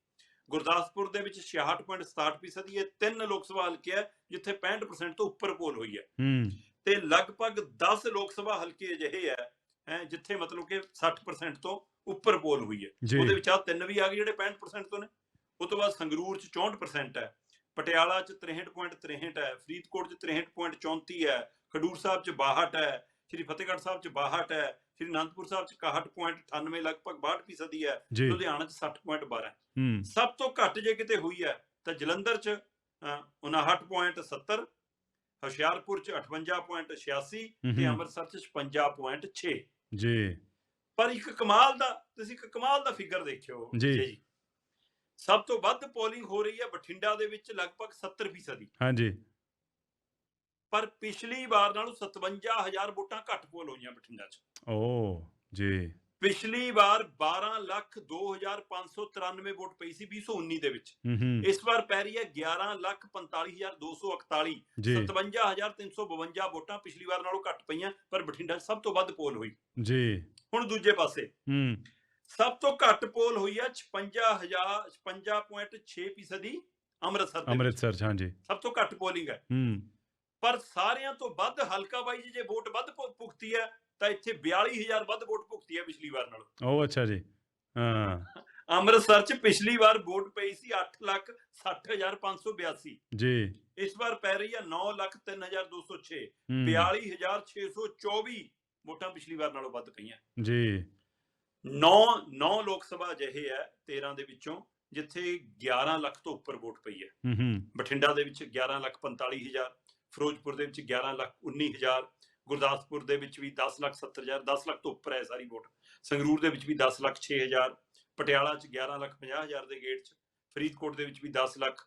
ਗੁਰਦਾਸਪੁਰ ਦੇ ਵਿੱਚ 66.67% ਦੀ ਇਹ ਤਿੰਨ ਲੋਕ ਸਭਾ ਹਲਕੇ ਹੈ ਜਿੱਥੇ 65% ਤੋਂ ਉੱਪਰ ਪੋਲ ਹੋਈ ਹੈ। ਹੂੰ। ਤੇ ਲਗਭਗ 10 ਲੋਕ ਸਭਾ ਹਲਕੇ ਅਜਿਹੇ ਹੈ ਜਿੱਥੇ ਮਤਲਬ ਕਿ 60% ਤੋਂ ਉੱਪਰ ਪੋਲ ਹੋਈ ਹੈ। ਉਹਦੇ ਵਿੱਚ ਆ ਤਿੰਨ ਵੀ ਆ ਗਏ ਜਿਹੜੇ 65% ਤੋਂ ਨੇ। ਉਹ ਤੋਂ ਬਾਅਦ ਸੰਗਰੂਰ ਚ 64% ਹੈ ਪਟਿਆਲਾ ਚ 63.63 ਹੈ ਫਰੀਦਕੋਟ ਚ 63.34 ਹੈ ਖਡੂਰ ਸਾਹਿਬ ਚ 62 ਹੈ ਸ਼੍ਰੀ ਫਤਿਹਗੜ੍ਹ ਸਾਹਿਬ ਚ 62 ਹੈ ਸ਼੍ਰੀ ਅਨੰਦਪੁਰ ਸਾਹਿਬ ਚ 61.98 ਲਗਭਗ 62 ਫੀਸਦੀ ਹੈ ਜੀ। ਲੁਧਿਆਣਾ ਚ 60.12 ਹੈ ਹੂੰ। ਸਭ ਤੋਂ ਘੱਟ ਜੇ ਕਿਤੇ ਹੋਈ ਹੈ ਤਾਂ ਜਲੰਧਰ ਚ ਅ, 59.70 ਹੁਸ਼ਿਆਰਪੁਰ ਚ 58.86 ਹੂੰ, ਤੇ ਅੰਮ੍ਰਿਤਸਰ ਚ 56.6 ਜੀ। ਪਰ ਇੱਕ ਕਮਾਲ ਦਾ ਤੁਸੀਂ ਇੱਕ ਕਮਾਲ ਦਾ ਫਿਗਰ ਦੇਖਿਓ। ਜੀ। ਸਭ ਤੋਂ ਵੱਧ ਪੋਲਿੰਗ ਹੋ ਰਹੀ ਹੈ ਬਠਿੰਡਾ ਦੇ ਵਿੱਚ ਲਗਭਗ 70% ਦੀ ਹਾਂਜੀ। ਪਰ ਪਿਛਲੀ ਵਾਰ ਨਾਲੋਂ 57000 ਵੋਟਾਂ ਘੱਟ ਪੋਲ ਹੋਈਆਂ ਬਠਿੰਡਾ 'ਚ। ਓ ਜੀ। ਪਿਛਲੀ ਵਾਰ 12 ਲੱਖ 2593 ਵੋਟ ਪਈ ਸੀ 2019 ਦੇ ਵਿੱਚ। ਇਸ ਵਾਰ ਪੈ ਰਹੀ ਹੈ 11 ਲੱਖ 45241 ਜੀ। 57352 ਵੋਟਾਂ ਪਿਛਲੀ ਵਾਰ ਨਾਲੋਂ ਘੱਟ ਪਈਆਂ ਪਰ ਬਠਿੰਡਾ ਸਭ ਤੋਂ ਵੱਧ ਪੋਲ ਹੋਈ। ਜੀ। ਹੁਣ ਦੂਜੇ ਪਾਸੇ। ਹੂੰ। ਸਭ ਤੋਂ ਘੱਟ ਪੋਲ ਹੋਈ ਹੈ 55000 56.6 ਫੀਸਦੀ ਅੰਮ੍ਰਿਤਸਰ ਦੇ ਵਿੱਚ। ਅੰਮ੍ਰਿਤਸਰ ਹਾਂਜੀ। ਸਭ ਤੋਂ ਘੱਟ ਪੋਲਿੰਗ ਹੈ। ਹੂੰ। ਪਰ ਸਾਰਿਆਂ ਤੋਂ ਵੱਧ ਹਲਕਾ ਬਾਈ ਜੀ ਜੇ ਵੋਟ ਵੱਧ ਭੁਗਤੀ ਹੈ ਤਾਂ ਇੱਥੇ 42000 ਵੱਧ ਵੋਟ ਭੁਗਤੀ ਹੈ ਪਿਛਲੀ ਵਾਰ ਨਾਲੋਂ। ਉਹ ਅੱਛਾ ਜੀ। ਹਾਂ। ਅੰਮ੍ਰਿਤਸਰ 'ਚ ਪਿਛਲੀ ਵਾਰ ਵੋਟ ਪਈ ਸੀ 8 ਲੱਖ 60582 ਜੀ। ਇਸ ਵਾਰ ਪੈ ਰਹੀ ਹੈ 9 ਲੱਖ 3206 ਹੂੰ। 42624 ਵੋਟਾਂ ਪਿਛਲੀ ਵਾਰ ਨਾਲੋਂ ਵੱਧ ਪਈਆਂ। ਜੀ। 9 9 ਲੋਕ ਸਭਾ ਅਜਿਹੇ ਹੈ 13 ਦੇ ਵਿੱਚੋਂ ਜਿੱਥੇ 11 ਲੱਖ ਤੋਂ ਉੱਪਰ ਵੋਟ ਪਈ ਹੈ। ਹੂੰ ਹੂੰ। ਬਠਿੰਡਾ ਦੇ ਵਿੱਚ 11 ਲੱਖ 45000 ਫਿਰੋਜ਼ਪੁਰ ਦੇ ਵਿੱਚ 11 ਲੱਖ 19000 ਗੁਰਦਾਸਪੁਰ ਦੇ ਵਿੱਚ ਵੀ 10 ਲੱਖ 70000 10 ਲੱਖ ਤੋਂ ਉੱਪਰ ਹੈ ਸਾਰੀ ਵੋਟ। ਸੰਗਰੂਰ ਦੇ ਵਿੱਚ ਵੀ 10 ਲੱਖ 6000 ਪਟਿਆਲਾ 'ਚ 11 ਲੱਖ 50000 ਦੇ ਗੇਟ 'ਚ ਫਰੀਦਕੋਟ ਦੇ ਵਿੱਚ ਵੀ 10 ਲੱਖ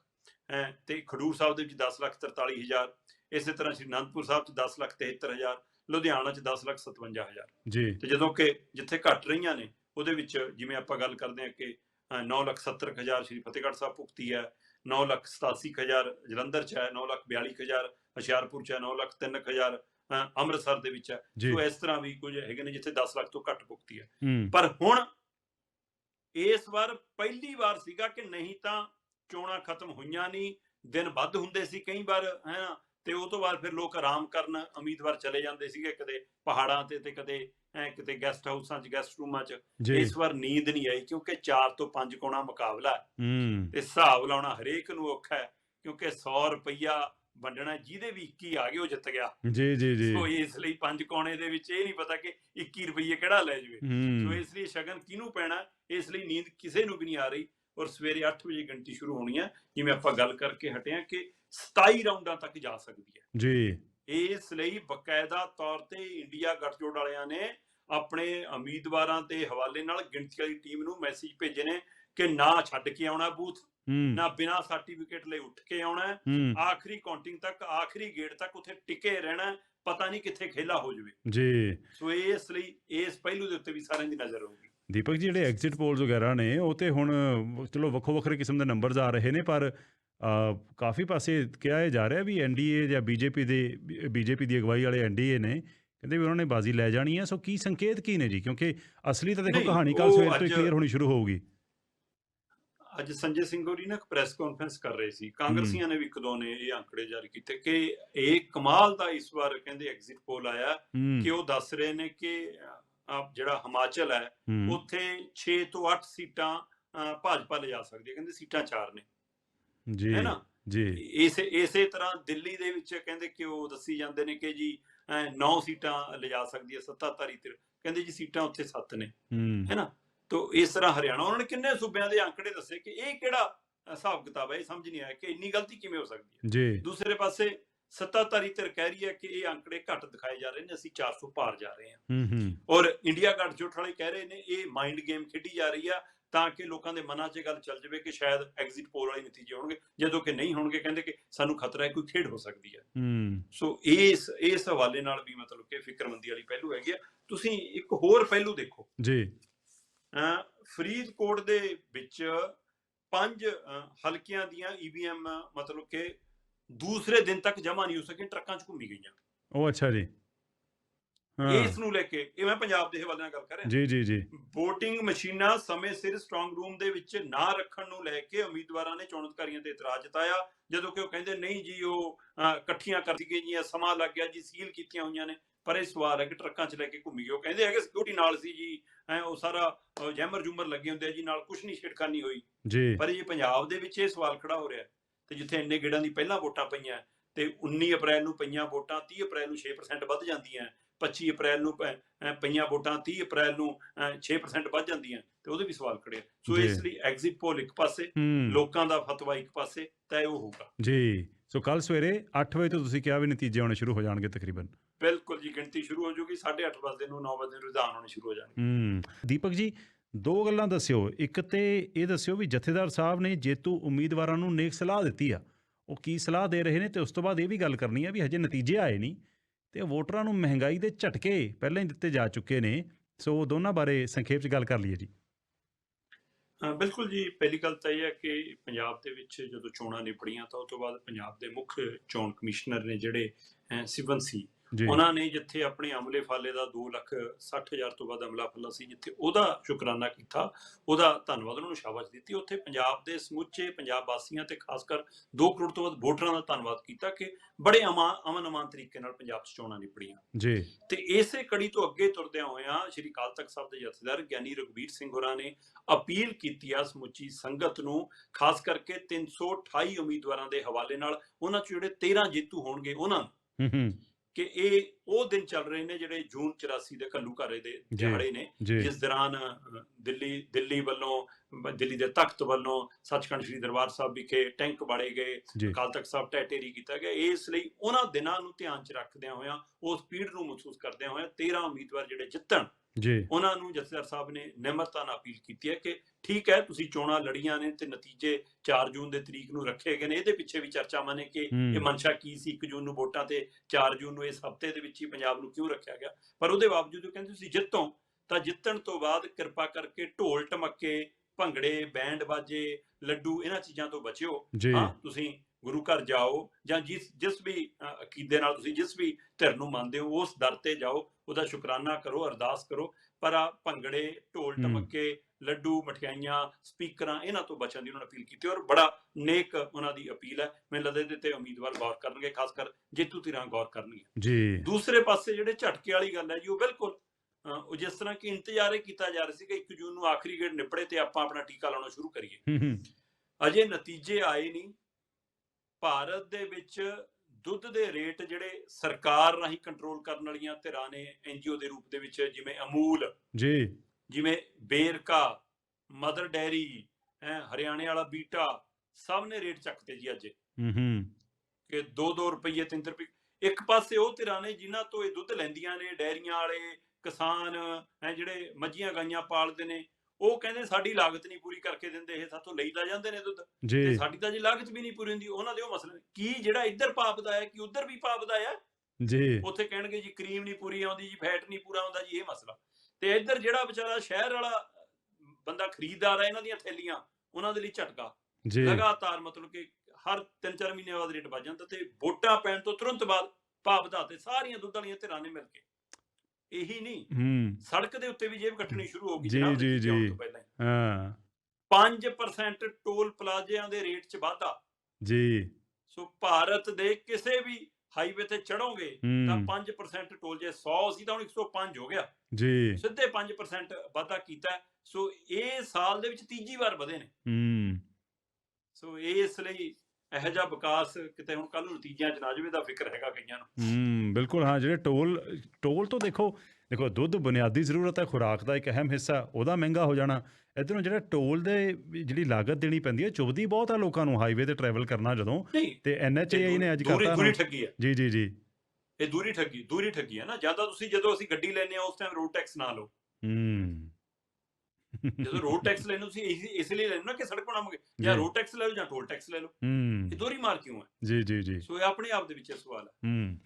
ਤੇ ਖਡੂਰ ਸਾਹਿਬ ਦੇ ਵਿੱਚ 10 ਲੱਖ 43000 ਇਸੇ ਤਰ੍ਹਾਂ ਸ਼੍ਰੀ ਅਨੰਦਪੁਰ ਸਾਹਿਬ 'ਚ 10 ਲੱਖ 73000 ਲੁਧਿਆਣਾ 'ਚ 10 ਲੱਖ 57000 ਜੀ। ਤੇ ਜਦੋਂ ਕਿ ਜਿੱਥੇ ਘਟ ਰਹੀਆਂ ਨੇ ਉਹਦੇ ਵਿੱਚ ਜਿਵੇਂ ਆਪਾਂ ਗੱਲ ਕਰਦੇ ਹਾਂ ਕਿ 9 ਲੱਖ 70 ਹਜ਼ਾਰ ਸ਼੍ਰੀ ਫਤਿਹਗੜ੍ਹ ਸਾਹਿਬ ਭੁਗਤੀ ਹੈ 9 ਲੱਖ 87 ਹਜ਼ਾਰ ਜਲੰਧਰ ਚ ਹੈ 9 ਲੱਖ 42 ਹਜ਼ਾਰ ਹੁਸ਼ਿਆਰਪੁਰ ਚ ਹੈ 9 ਲੱਖ 3 ਹਜ਼ਾਰ ਅ, ਅੰਮ੍ਰਿਤਸਰ ਦੇ ਵਿੱਚ ਹੈ। ਸੋ ਇਸ ਤਰ੍ਹਾਂ ਵੀ ਕੁਝ ਹੈਗੇ ਨੇ ਜਿੱਥੇ 10 ਲੱਖ ਤੋਂ ਘੱਟ ਭੁਗਤੀ ਹੈ। ਪਰ ਹੁਣ ਇਸ ਵਾਰ ਪਹਿਲੀ ਵਾਰ ਸੀਗਾ ਕਿ ਨਹੀਂ ਤਾਂ ਚੋਣਾਂ ਖਤਮ ਹੋਈਆਂ ਨਹੀਂ ਦਿਨ ਵੱਧ ਹੁੰਦੇ ਸੀ ਕਈ ਵਾਰ ਹੈ ਨਾ ਤੇ ਉਹ ਤੋਂ ਬਾਅਦ ਫਿਰ ਲੋਕ ਆਰਾਮ ਕਰਨ ਉਮੀਦਵਾਰ ਚਲੇ ਜਾਂਦੇ ਸੀਗੇ ਕਦੇ ਪਹਾੜਾਂ ਤੇ ਤੇ ਕਦੇ ਕਿਤੇ ਗੈਸਟ ਹਾਊਸਾਂ 'ਚ ਗੈਸਟ ਰੂਮਾਂ 'ਚ ਇਸ ਵਾਰ ਨੀਂਦ ਨਹੀਂ ਆਈ ਕਿਉਂਕਿ 4 ਤੋਂ 5 ਕੋਣਾ ਮੁਕਾਬਲਾ ਤੇ ਹਿਸਾਬ ਲਾਉਣਾ ਹਰੇਕ ਨੂੰ ਔਖਾ ਹੈ ਕਿਉਂਕਿ 100 ਰੁਪਈਆ ਵੰਡਣਾ ਜਿਹਦੇ ਵੀ 21 ਆ ਗਏ ਉਹ ਜਿੱਤ ਗਿਆ। ਜੀ ਜੀ ਜੀ। ਸੋ ਇਸ ਲਈ ਪੰਜ ਕੋਣੇ ਦੇ ਵਿੱਚ ਇਹ ਨਹੀਂ ਪਤਾ ਕਿ 21 ਰੁਪਈਏ ਕਿਹੜਾ ਲੈ ਜਵੇ। ਸੋ ਇਸ ਲਈ ਸ਼ਗਨ ਕਿਹਨੂੰ ਪੈਣਾ ਇਸ ਲਈ ਨੀਂਦ ਕਿਸੇ ਨੂੰ ਵੀ ਨਹੀਂ ਆ ਰਹੀ ਔਰ ਸਵੇਰੇ 8 ਵਜੇ ਗਿਣਤੀ ਸ਼ੁਰੂ ਹੋਣੀ ਹੈ ਜਿਵੇਂ ਆਪਾਂ ਗੱਲ ਕਰਕੇ ਹਟੇ ਹਾਂ ਕਿ 27 ਰਾਉਂਡਾਂ ਤੱਕ ਜਾ ਸਕਦੀ ਹੈ। ਜੀ। ਇਸ ਲਈ ਬਕਾਇਦਾ ਤੌਰ ਤੇ ਇੰਡੀਆ ਗੱਠਜੋੜ ਵਾਲਿਆਂ ਨੇ ਆਪਣੇ ਉਮੀਦਵਾਰਾਂ ਦੇ ਹਵਾਲੇ ਨਾਲ ਗਿਣਤੀ ਵਾਲੀ ਟੀਮ ਨੂੰ ਮੈਸੇਜ ਭੇਜੇ ਨੇ ਕਿ ਨਾ ਛੱਡ ਕੇ ਆਉਣਾ ਬੂਥ ਨਾ ਬਿਨਾਂ ਸਰਟੀਫਿਕੇਟ ਲਈ ਉੱਠ ਕੇ ਆਉਣਾ ਆਖਰੀ ਕਾਊਂਟਿੰਗ ਤੱਕ ਆਖਰੀ ਗੇੜ ਤੱਕ ਉੱਥੇ ਟਿਕੇ ਰਹਿਣਾ ਪਤਾ ਨਹੀਂ ਕਿੱਥੇ ਖੇਲਾ ਹੋ ਜਾਵੇ। ਜੀ। ਸੋ ਇਸ ਲਈ ਇਸ ਪਹਿਲੂ ਦੇ ਉੱਤੇ ਵੀ ਸਾਰਿਆਂ ਦੀ ਨਜ਼ਰ ਹੋਊਗੀ ਦੀਪਕ ਜੀ ਜਿਹੜੇ ਐਗਜ਼ਿਟ ਪੋਲਸ ਵਗੈਰਾ ਨੇ ਉਹ ਤੇ ਹੁਣ ਚਲੋ ਵੱਖੋ ਵੱਖਰੇ ਕਿਸਮ ਦੇ ਨੰਬਰਸ ਆ ਰਹੇ ਨੇ ਪਰ ਕਾਫੀ ਪਾਸੇ ਕਿਹਾ ਇਹ ਜਾ ਰਿਹਾ ਵੀ ਐਨਡੀਏ ਜਾਂ ਬੀਜੇਪੀ ਦੇ ਬੀਜੇਪੀ ਦੀ ਅਗਵਾਈ ਵਾਲੇ ਐਨਡੀਏ ਨੇ ਕਹਿੰਦੇ ਵੀ ਉਹਨਾਂ ਨੇ ਬਾਜ਼ੀ ਲੈ ਜਾਣੀ ਹੈ ਸੋ ਕੀ ਸੰਕੇਤ ਕੀ ਨੇ ਜੀ? ਕਿਉਂਕਿ ਅਸਲੀ ਤਾਂ ਦੇਖੋ ਕਹਾਣੀ ਕੱਲ ਸਵੇਰ ਤੋਂ ਕਲੀਅਰ ਹੋਣੀ ਸ਼ੁਰੂ ਹੋਊਗੀ। ਅੱਜ ਸੰਜੇ ਸਿੰਘ ਹੋਰੀ ਨਾ ਇੱਕ ਪ੍ਰੈਸ ਕਾਨਫਰੰਸ ਕਰ ਰਹੇ ਸੀ। ਕਾਂਗਰਸੀਆਂ ਨੇ ਵੀ ਇੱਕ ਦੋ ਨੇ ਇਹ ਆંકੜੇ ਜਾਰੀ ਕੀਤੇ ਕਿ ਇਹ ਕਮਾਲ ਦਾ ਇਸ ਵਾਰ ਕਹਿੰਦੇ ਐਗਜ਼ਿਟ ਪੋਲ ਆਇਆ ਕਿ ਉਹ ਦੱਸ ਰਹੇ ਨੇ ਕਿ ਅਹ, ਜਿਹੜਾ ਹਿਮਾਚਲ ਹੈ ਉੱਥੇ 6 ਤੋਂ 8 ਸੀਟਾਂ ਭਾਜਪਾ ਲੈ ਜਾ ਸਕਦੀ ਹੈ। ਕਹਿੰਦੇ ਸੀਟਾਂ 4 ਨੇ। ਜੀ ਹੈ ਨਾ? ਜੀ। ਇਸੇ ਇਸੇ ਤਰ੍ਹਾਂ ਦਿੱਲੀ ਦੇ ਵਿੱਚ ਕਹਿੰਦੇ ਕਿ ਉਹ ਦੱਸੀ ਜਾਂਦੇ ਨੇ ਕਿ ਜੀ 9 ਸੀਟਾਂ ਲਿਜਾ ਸਕਦੀ ਹੈ ਸੱਤਾਧਾਰੀ ਤੇ ਕਹਿੰਦੇ ਜੀ ਸੀਟਾਂ ਉੱਥੇ 7 ਨੇ। ਹੂੰ। ਨਾ? ਤੋ ਇਸ ਤਰ੍ਹਾਂ ਹਰਿਆਣਾ ਉਹਨਾਂ ਨੇ ਕਿੰਨੇ ਸੂਬਿਆਂ ਦੇ ਅੰਕੜੇ ਦੱਸੇ ਕਿ ਇਹ ਕਿਹੜਾ ਹਿਸਾਬ ਕਿਤਾਬ ਹੈ ਇਹ ਸਮਝ ਨਹੀਂ ਆਇਆ ਕਿ ਇੰਨੀ ਗਲਤੀ ਕਿਵੇਂ ਹੋ ਸਕਦੀ ਹੈ। ਜੀ। ਦੂਸਰੇ ਪਾਸੇ ਸੱਤਾਧਾਰੀ ਧਿਰ ਕਹਿ ਰਹੀ ਹੈ ਕਿ ਇਹ ਅੰਕੜੇ ਘੱਟ ਦਿਖਾਏ ਜਾ ਰਹੇ ਨੇ ਅਸੀਂ 400 ਪਾਰ ਜਾ ਰਹੇ ਹਾਂ। ਹੂੰ ਹੂੰ। ਔਰ ਇੰਡੀਆ ਗੱਠਜੋੜ ਵਾਲੇ ਕਹਿ ਰਹੇ ਨੇ ਇਹ ਮਾਈਂਡ ਗੇਮ ਖੇਡੀ ਜਾ ਰਹੀ ਆ ਤਾਂ ਕਿ ਲੋਕਾਂ ਦੇ ਮਨਾਂ 'ਚ ਇਹ ਗੱਲ ਚੱਲ ਜਾਵੇ ਕਿ ਸ਼ਾਇਦ ਐਗਜ਼ਿਟ ਪੋਲ ਵਾਲੇ ਨਤੀਜੇ ਹੋਣਗੇ। ਜਦੋਂ ਕਿ ਨਹੀਂ ਹੋਣਗੇ ਕਹਿੰਦੇ ਕਿ ਸਾਨੂੰ ਖਤਰਾ ਹੈ ਕੋਈ ਖੇਡ ਹੋ ਸਕਦੀ ਹੈ। ਹੂੰ। ਸੋ ਇਸ ਇਸ ਹਵਾਲੇ ਨਾਲ ਵੀ ਮਤਲਬ ਕਿ ਫਿਕਰਮੰਦੀ ਵਾਲੀ ਪਹਿਲੂ ਹੈਗੀ ਆ। ਤੁਸੀਂ ਇੱਕ ਹੋਰ ਪਹਿਲੂ ਦੇਖੋ। ਜੀ। ਫਰੀਦਕੋਟ ਦੇ ਵਿੱਚ ਪੰਜ ਹਲਕਿਆਂ ਦੀਆਂ ਈਵੀਐਮ ਮਤਲਬ ਕਿ ਦੂਸਰੇ ਦਿਨ ਤੱਕ ਜਮ੍ਹਾਂ ਨਹੀਂ ਹੋ ਸਕੇ ਟਰੱਕਾਂ 'ਚ ਘੁੰਮੀ ਗਈਆਂ। ਉਹ ਅੱਛਾ ਜੀ। ਇਸ ਨੂੰ ਲੈ ਕੇ ਇਹ ਮੈਂ ਪੰਜਾਬ ਦੇ ਹਵਾਲੇ ਨਾਲ ਗੱਲ ਕਰ ਰਿਹਾ। ਜੀ ਜੀ ਜੀ। VOTING ਮਸ਼ੀਨਾਂ ਸਮੇਂ ਸਿਰ ਸਟਰੋਂਗ ਰੂਮ ਦੇ ਵਿੱਚ ਨਾ ਰੱਖਣ ਨੂੰ ਲੈ ਕੇ ਉਮੀਦਵਾਰਾਂ ਨੇ ਚੋਣ ਅਧਿਕਾਰੀਆਂ ਤੇ ਇਤਰਾਜ਼ ਜਤਾਇਆ ਜਦੋਂ ਕਿ ਉਹ ਕਹਿੰਦੇ ਨਹੀਂ ਜੀ ਉਹ ਇਕੱਠੀਆਂ ਕਰ ਦਿੱਤੀਆਂ ਗਈਆਂ ਸਮਾਂ ਲੱਗ ਗਿਆ ਜੀ ਸੀਲ ਕੀਤੀਆਂ ਹੋਈਆਂ ਨੇ। ਪਰ ਇਹ ਸਵਾਲ ਹੈ ਕਿ ਟਰੱਕਾਂ 'ਚ ਲੈ ਕੇ ਘੁੰਮੀ ਉਹ ਕਹਿੰਦੇ ਹੈਗੇ ਸਿਕਿਉਰਿਟੀ ਨਾਲ ਸੀ ਜੀ ਐ ਉਹ ਸਾਰਾ ਜੈਮਰ ਜੂਮਰ ਲੱਗੇ ਹੁੰਦੇ ਆ ਜੀ ਨਾਲ ਕੁਝ ਨਹੀਂ ਛੇੜਖਾਨੀ ਹੋਈ। ਜੀ। ਪਰ ਇਹ ਪੰਜਾਬ ਦੇ ਵਿੱਚ ਇਹ ਸਵਾਲ ਖੜਾ ਹੋ ਰਿਹਾ ਤੇ ਜਿੱਥੇ ਇੰਨੇ ਗੇੜਾਂ ਦੀ ਪਹਿਲਾਂ ਵੋਟਾਂ ਪਈਆਂ ਤੇ 19 ਅਪ੍ਰੈਲ ਨੂੰ ਪਈਆਂ ਵੋਟਾਂ 30 ਅਪ੍ਰੈਲ ਨੂੰ 6% ਵੱਧ ਜਾਂਦੀਆਂ। 25 ਅਪ੍ਰੈਲ ਨੂੰ ਪਈਆਂ ਵੋਟਾਂ 30 ਅਪ੍ਰੈਲ ਨੂੰ ਅਹ 6% ਵੱਧ ਜਾਂਦੀਆਂ ਤੇ ਉਹਦੇ ਵੀ ਸਵਾਲ ਖੜੇ ਸੋ। ਇਸ ਲਈ ਐਗਜ਼ਿਟ ਪੋਲ ਇੱਕ ਪਾਸੇ ਲੋਕਾਂ ਦਾ ਫਤਵਾ ਇੱਕ ਪਾਸੇ ਤੈਅ ਉਹ ਹੋਊਗਾ। ਜੀ। ਸੋ ਕੱਲ ਸਵੇਰੇ 8 ਵਜੇ ਤੋਂ ਤੁਸੀਂ ਕਿਹਾ ਵੀ ਨਤੀਜੇ ਆਉਣੇ ਸ਼ੁਰੂ ਹੋ ਜਾਣਗੇ ਤਕਰੀਬਨ। ਬਿਲਕੁਲ ਜੀ ਗਿਣਤੀ ਸ਼ੁਰੂ ਹੋ ਜਾਊਗੀ 8:30 ਵਜੇ ਨੂੰ 9 ਵਜੇ ਨੂੰ ਰੁਝਾਨ ਹੋਣੇ ਸ਼ੁਰੂ ਹੋ ਜਾਣਗੇ। ਹੂੰ। ਦੀਪਕ ਜੀ ਦੋ ਗੱਲਾਂ ਦੱਸਿਓ। ਇੱਕ ਤੇ ਇਹ ਦੱਸਿਓ ਵੀ ਜਥੇਦਾਰ ਸਾਹਿਬ ਨੇ ਜੇਤੂ ਉਮੀਦਵਾਰਾਂ ਨੂੰ ਨੇਕ ਸਲਾਹ ਦਿੱਤੀ ਆ। ਉਹ ਕੀ ਸਲਾਹ ਦੇ ਰਹੇ ਨੇ ਤੇ ਉਸ ਤੋਂ ਬਾਅਦ ਇਹ ਵੀ ਗੱਲ ਕਰਨੀ ਆ ਵੀ ਹਜੇ ਨਤੀਜੇ ਆਏ ਨਹੀਂ। ਤੇ ਵੋਟਰਾਂ ਨੂੰ ਮਹਿੰਗਾਈ ਦੇ ਝਟਕੇ ਪਹਿਲਾਂ ਹੀ ਦਿੱਤੇ ਜਾ ਚੁੱਕੇ ਨੇ। ਸੋ ਦੋਨਾਂ ਬਾਰੇ ਸੰਖੇਪ 'ਚ ਗੱਲ ਕਰ ਲਈਏ ਜੀ। ਬਿਲਕੁਲ ਜੀ, ਪਹਿਲੀ ਗੱਲ ਤਾਂ ਇਹ ਹੈ ਕਿ ਪੰਜਾਬ ਦੇ ਵਿੱਚ ਜਦੋਂ ਚੋਣਾਂ ਨਿਪੜੀਆਂ ਤਾਂ ਉਸ ਤੋਂ ਬਾਅਦ ਪੰਜਾਬ ਦੇ ਮੁੱਖ ਚੋਣ ਕਮਿਸ਼ਨਰ ਨੇ ਜਿਹੜੇ ਸਿਵਨ ਸੀ ਉਹਨਾਂ ਨੇ ਜਿੱਥੇ ਆਪਣੇ ਅਮਲੇ ਫਾਲੇ ਦਾ 2 ਲੱਖ 60 ਹਜ਼ਾਰ ਤੋਂ ਵੱਧ ਅਮਲਾ ਫਾਲਾ ਸੀ ਜਿੱਥੇ ਉਹਦਾ ਸ਼ੁਕਰਾਨਾ ਕੀਤਾ ਉਹਦਾ ਧੰਨਵਾਦ ਉਹਨਾਂ ਨੂੰ ਸ਼ਾਬਾਸ਼ ਦਿੱਤੀ। ਉੱਥੇ ਪੰਜਾਬ ਦੇ ਸਮੁੱਚੇ ਪੰਜਾਬ ਵਾਸੀਆਂ ਤੇ ਖਾਸ ਕਰ 2 ਕਰੋੜ ਤੋਂ ਵੱਧ ਵੋਟਰਾਂ ਦਾ ਧੰਨਵਾਦ ਕੀਤਾ ਕਿ ਬੜੇ ਅਮਾ ਅਮਨ ਅਮਾਨ ਤਰੀਕੇ ਨਾਲ ਪੰਜਾਬ 'ਚ ਚੋਣਾਂ ਨਿਬੜੀਆਂ ਜੀ। ਤੇ ਇਸੇ ਕੜੀ ਤੋਂ ਅੱਗੇ ਤੁਰਦਿਆਂ ਹੋਇਆਂ ਸ਼੍ਰੀ ਅਕਾਲ ਤਖਤ ਸਾਹਿਬ ਦੇ ਜਥੇਦਾਰ ਗਿਆਨੀ ਰਘਬੀਰ ਸਿੰਘ ਹੋਰਾਂ ਨੇ ਅਪੀਲ ਕੀਤੀ ਆ ਸਮੁੱਚੀ ਸੰਗਤ ਨੂੰ ਖਾਸ ਕਰਕੇ 328 ਉਮੀਦਵਾਰਾਂ ਦੇ ਹਵਾਲੇ ਨਾਲ ਉਹਨਾਂ 'ਚ ਜਿਹੜੇ 13 ਜੇਤੂ ਹੋਣਗੇ ਉਹਨਾਂ ਨੂੰ ਹੂੰ ਹੂੰ। ਕਿ ਇਹ ਉਹ ਦਿਨ ਚੱਲ ਰਹੇ ਨੇ ਜਿਹੜੇ ਜੂਨ 84 ਦੇ ਕੱਲੂ ਘਾਰੇ ਦੇ। ਦਿਹਾੜੇ ਨੇ ਜਿਸ ਦੌਰਾਨ ਦਿੱਲੀ ਦਿੱਲੀ ਵੱਲੋਂ ਦਿੱਲੀ ਦੇ ਤਖਤ ਵੱਲੋਂ ਸੱਚਖੰਡ ਸ੍ਰੀ ਦਰਬਾਰ ਸਾਹਿਬ ਵਿਖੇ ਟੈਂਕ ਬਾੜੇ ਗਏ ਅਕਾਲ ਤਖਤ ਸਾਹਿਬ ਢੇਰੀ ਕੀਤਾ ਗਿਆ ਇਸ ਲਈ ਉਹਨਾਂ ਦਿਨਾਂ ਨੂੰ ਧਿਆਨ 'ਚ ਰੱਖਦਿਆਂ ਹੋਇਆਂ ਉਸ ਪੀੜ ਨੂੰ ਮਹਿਸੂਸ ਕਰਦਿਆਂ ਹੋਇਆਂ 13 ਉਮੀਦਵਾਰ ਜਿਹੜੇ ਜਿੱਤਣ ਜੀ। ਉਹਨਾਂ ਨੂੰ ਜਥੇਦਾਰ ਸਾਹਿਬ ਨੇ ਨਿਮਰਤਾ ਨਾਲ ਅਪੀਲ ਕੀਤੀ ਹੈ ਕਿ ਠੀਕ ਹੈ ਤੁਸੀਂ ਚੋਣਾਂ ਲੜੀਆਂ ਨੇ ਤੇ ਨਤੀਜੇ 4 ਜੂਨ ਦੇ ਤਰੀਕ ਨੂੰ ਰੱਖੇ ਗਏ ਨੇ। ਇਹਦੇ ਪਿੱਛੇ ਵੀ ਚਰਚਾਵਾਂ ਨੇ ਕਿ। ਇਹ ਮਨਸ਼ਾ ਕੀ ਸੀ? 1 ਜੂਨ ਨੂੰ ਵੋਟਾਂ ਤੇ 4 ਜੂਨ ਨੂੰ ਇਸ ਹਫ਼ਤੇ ਦੇ ਵਿੱਚ ਹੀ ਪੰਜਾਬ ਨੂੰ ਕਿਉਂ ਰੱਖਿਆ ਗਿਆ? ਪਰ ਉਹਦੇ ਬਾਵਜੂਦ ਉਹ ਕਹਿੰਦੇ ਤੁਸੀਂ ਜਿੱਤੋ ਤਾਂ ਜਿੱਤਣ ਤੋਂ ਬਾਅਦ ਕਿਰਪਾ ਕਰਕੇ ਢੋਲ ਟਮੱਕੇ ਭੰਗੜੇ ਬੈਂਡ ਬਾਜੇ ਲੱਡੂ ਇਹਨਾਂ ਚੀਜ਼ਾਂ ਤੋਂ ਬਚਿਓ। ਹਾਂ ਤੁਸੀਂ ਗੁਰੂ ਘਰ ਜਾਓ ਜਾਂ ਜਿਸ ਜਿਸ ਵੀ ਅਕੀਦੇ ਨਾਲ ਤੁਸੀਂ ਜਿਸ ਵੀ ਧਿਰ ਨੂੰ ਮੰਨਦੇ ਹੋ ਉਸ ਦਰ ਤੇ ਜਾਓ ਉਹਦਾ ਸ਼ੁਕਰਾਨਾ ਕਰੋ ਅਰਦਾਸ ਕਰੋ। ਪਰ ਆ ਭੰਗੜੇ ਢੋਲ। ਟਮੱਕੇ ਲੱਡੂ ਮਠਿਆਈਆਂ ਸਪੀਕਰਾਂ ਇਹਨਾਂ ਤੋਂ ਬਚਣ ਦੀ ਉਹਨਾਂ ਨੇ ਅਪੀਲ ਕੀਤੀ ਔਰ ਬੜਾ ਨੇਕ ਉਹਨਾਂ ਦੀ ਅਪੀਲ ਹੈ। ਮੈਨੂੰ ਲੱਗਦਾ ਇਹਦੇ ਤੇ ਉਮੀਦਵਾਰ ਗੌਰ ਕਰਨਗੇ ਖਾਸ ਕਰ ਜੇਤੂ ਧਿਰਾਂ ਗੌਰ ਕਰਨਗੇ ਜੀ। ਦੂਸਰੇ ਪਾਸੇ ਜਿਹੜੇ ਝਟਕੇ ਵਾਲੀ ਗੱਲ ਹੈ ਜੀ ਉਹ ਬਿਲਕੁਲ ਉਹ ਜਿਸ ਤਰ੍ਹਾਂ ਕਿ ਇੰਤਜ਼ਾਰ ਕੀਤਾ ਜਾ ਰਿਹਾ ਸੀ ਕਿ 1 ਜੂਨ ਨੂੰ ਆਖਰੀ ਗੇੜ ਨਿਪੜੇ ਤੇ ਆਪਾਂ ਆਪਣਾ ਟੀਕਾ ਲਾਉਣਾ ਸ਼ੁਰੂ ਕਰੀਏ। ਅਜੇ ਨਤੀਜੇ ਆਏ ਨਹੀਂ। ਭਾਰਤ ਦੇ ਵਿੱਚ ਦੁੱਧ ਦੇ ਰੇਟ ਜਿਹੜੇ ਸਰਕਾਰ ਰਾਹੀਂ ਕੰਟਰੋਲ ਕਰਨ ਵਾਲੀਆਂ ਧਿਰਾਂ ਨੇ ਐਨਜੀਓ ਦੇ ਰੂਪ ਦੇ ਵਿੱਚ ਜਿਵੇਂ ਅਮੂਲ ਜੀ। ਜਿਵੇਂ ਬੇਰਕਾ ਮਦਰ ਡੈਰੀ ਹੈ ਹਰਿਆਣੇ ਵਾਲਾ ਬੀਟਾ ਸਭ ਨੇ ਰੇਟ ਚੱਕਤੇ ਜੀ ਅੱਜ। ਹੂੰ ਹੂੰ ਕਿ 2-2 ਰੁਪਏ 3 ਰੁਪਏ ਇੱਕ ਪਾਸੇ ਉਹ ਧਿਰਾਂ ਨੇ ਜਿਨ੍ਹਾਂ ਤੋਂ ਇਹ ਦੁੱਧ ਲੈਂਦੀਆਂ ਨੇ ਡੈਰੀਆਂ ਵਾਲੇ ਕਿਸਾਨ ਹੈ ਜਿਹੜੇ ਮੱਝੀਆਂ ਗਾਈਆਂ ਪਾਲਦੇ ਨੇ ਉਹ ਕਹਿੰਦੇ ਸਾਡੀ ਲਾਗਤ ਨਹੀਂ ਪੂਰੀ ਕਰਕੇ ਦਿੰਦੇ ਇਹ ਸਾਥੋਂ ਲਈ ਤਾਂ ਜਾਂਦੇ ਨੇ ਦੁੱਧ। ਤੇ ਸਾਡੀ ਤਾਂ ਜੇ ਲਾਗਤ ਵੀ ਨਹੀਂ ਪੂਰੀ ਹੁੰਦੀ ਉਹਨਾਂ ਦੇ ਉਹ ਮਸਲੇ। ਕੀ ਜਿਹੜਾ ਇੱਧਰ ਪਾਪ ਦਾ ਹੈ ਕਿ ਉੱਧਰ ਵੀ ਪਾਪ ਦਾ ਹੈ? ਜੀ। ਉੱਥੇ ਕਹਿਣਗੇ ਜੀ ਕਰੀਮ ਨਹੀਂ ਪੂਰੀ ਆਉਂਦੀ ਜੀ ਫੈਟ ਨਹੀਂ ਪੂਰਾ ਆਉਂਦਾ ਜੀ ਇਹ ਮਸਲਾ। ਤੇ ਇੱਧਰ ਜਿਹੜਾ ਵਿਚਾਰਾ ਸ਼ਹਿਰ ਵਾਲਾ ਬੰਦਾ ਖਰੀਦਦਾਰ ਹੈ ਇਹਨਾਂ ਦੀਆਂ ਥੈਲੀਆਂ ਉਹਨਾਂ ਦੇ ਲਈ ਝਟਕਾ। ਜੀ। ਲਗਾਤਾਰ ਮਤਲਬ ਕਿ ਹਰ 3-4 ਮਹੀਨੇ ਬਾਅਦ ਰੇਟ ਵੱਧ ਜਾਂਦਾ ਤੇ ਵੋਟਾਂ ਪੈਣ ਤੋਂ ਤੁਰੰਤ ਬਾਅਦ ਭਾਅ ਵਧਾਤੇ ਸਾਰੀਆਂ ਦੁੱਧ ਵਾਲੀਆਂ ਧਿਰਾਂ ਨੇ ਮਿਲ ਕੇ ਇਹੀ ਨਹੀਂ। ਹੂੰ। ਸੜਕ ਦੇ ਉੱਤੇ ਵੀ ਜੇਬ ਕੱਟਣੀ ਸ਼ੁਰੂ ਹੋ ਗਈ ਜੀ, ਜੀ, ਜੀ। ਹੀ। ਹਾਂ। 5% ਟੋਲ ਪਲਾਜ਼ਿਆਂ ਦੇ ਰੇਟ 'ਚ ਵਾਧਾ। ਜੀ। ਸੋ ਭਾਰਤ ਦੇ ਕਿਸੇ ਵੀ ਹਾਈਵੇ ਤੇ ਚੜੋਗੇ ਤਾਂ ਹੂੰ 5% ਟੋਲ ਜੇ 100 ਸੀ ਤਾਂ ਹੁਣ 105 ਹੋ ਗਿਆ। ਜੀ। ਸਿੱਧੇ 5% ਵਾਧਾ ਕੀਤਾ। ਸੋ ਇਹ ਸਾਲ ਦੇ ਵਿੱਚ ਤੀਜੀ ਵਾਰ ਵਧੇ ਨੇ। ਹੂੰ। ਸੋ ਇਸ ਲਈ ਇਹੋ ਜਿਹਾ ਵਿਕਾਸ ਕਿਤੇ ਹੁਣ ਕੱਲ ਨੂੰ ਨਤੀਜਿਆਂ 'ਚ ਨਾ ਜਾਵੇ ਦਾ ਫਿਕਰ ਹੈਗਾ ਕਈਆਂ ਨੂੰ। ਹੂੰ ਬਿਲਕੁਲ ਹਾਂ ਜਿਹੜੇ ਟੋਲ ਟੋਲ ਤੋਂ ਦੇਖੋ ਦੇਖੋ ਦੁੱਧ ਬੁਨਿਆਦੀ ਜ਼ਰੂਰਤ ਹੈ ਖੁਰਾਕ ਦਾ ਇੱਕ ਅਹਿਮ ਹਿੱਸਾ ਉਹਦਾ ਮਹਿੰਗਾ ਹੋ ਜਾਣਾ। ਇਧਰੋਂ ਜਿਹੜਾ ਟੋਲ ਦੇ ਜਿਹੜੀ ਲਾਗਤ ਦੇਣੀ ਪੈਂਦੀ ਹੈ ਚੁਭਦੀ ਬਹੁਤ ਆ ਲੋਕਾਂ ਨੂੰ ਹਾਈਵੇ ਤੇ ਟਰੈਵਲ ਕਰਨਾ ਜਦੋਂ। ਤੇ ਐਨਐਚਏਆਈ ਨੇ ਅੱਜ ਕਰਤਾ ਦੂਰੀ ਠੱਗੀ ਹੈ। ਜੀ ਜੀ ਜੀ। ਇਹ ਦੂਰੀ ਠੱਗੀ ਦੂਰੀ ਠੱਗੀ ਹੈ ਨਾ। ਜ਼ਿਆਦਾ ਤੁਸੀਂ ਜਦੋਂ ਅਸੀਂ ਗੱਡੀ ਲੈਨੇ ਆ ਉਸ ਟਾਈਮ ਰੋਡ ਟੈਕਸ ਨਾ ਲਓ। ਹੂੰ। ਜਦੋਂ ਰੋਡ ਟੈਕਸ ਲੈਣੇ ਤੁਸੀਂ ਇਸ ਲਈ ਲੈਣਾ ਕਿ ਸੜਕ ਬਣਾਵਾਂਗੇ। ਜਾਂ। ਰੋਡ ਟੈਕਸ ਲੈ ਲਓ ਜਾਂ ਟੋਲ ਟੈਕਸ ਲੈ ਲਓ। ਇਹ ਦੋਹਰੀ ਮਾਰ ਕਿਉਂ ਹੈ? ਜੀ ਜੀ ਜੀ। ਸੋ ਇਹ ਆਪਣੇ ਆਪ ਦੇ ਵਿੱਚ ਸਵਾਲ ਹੈ। ਹੂੰ।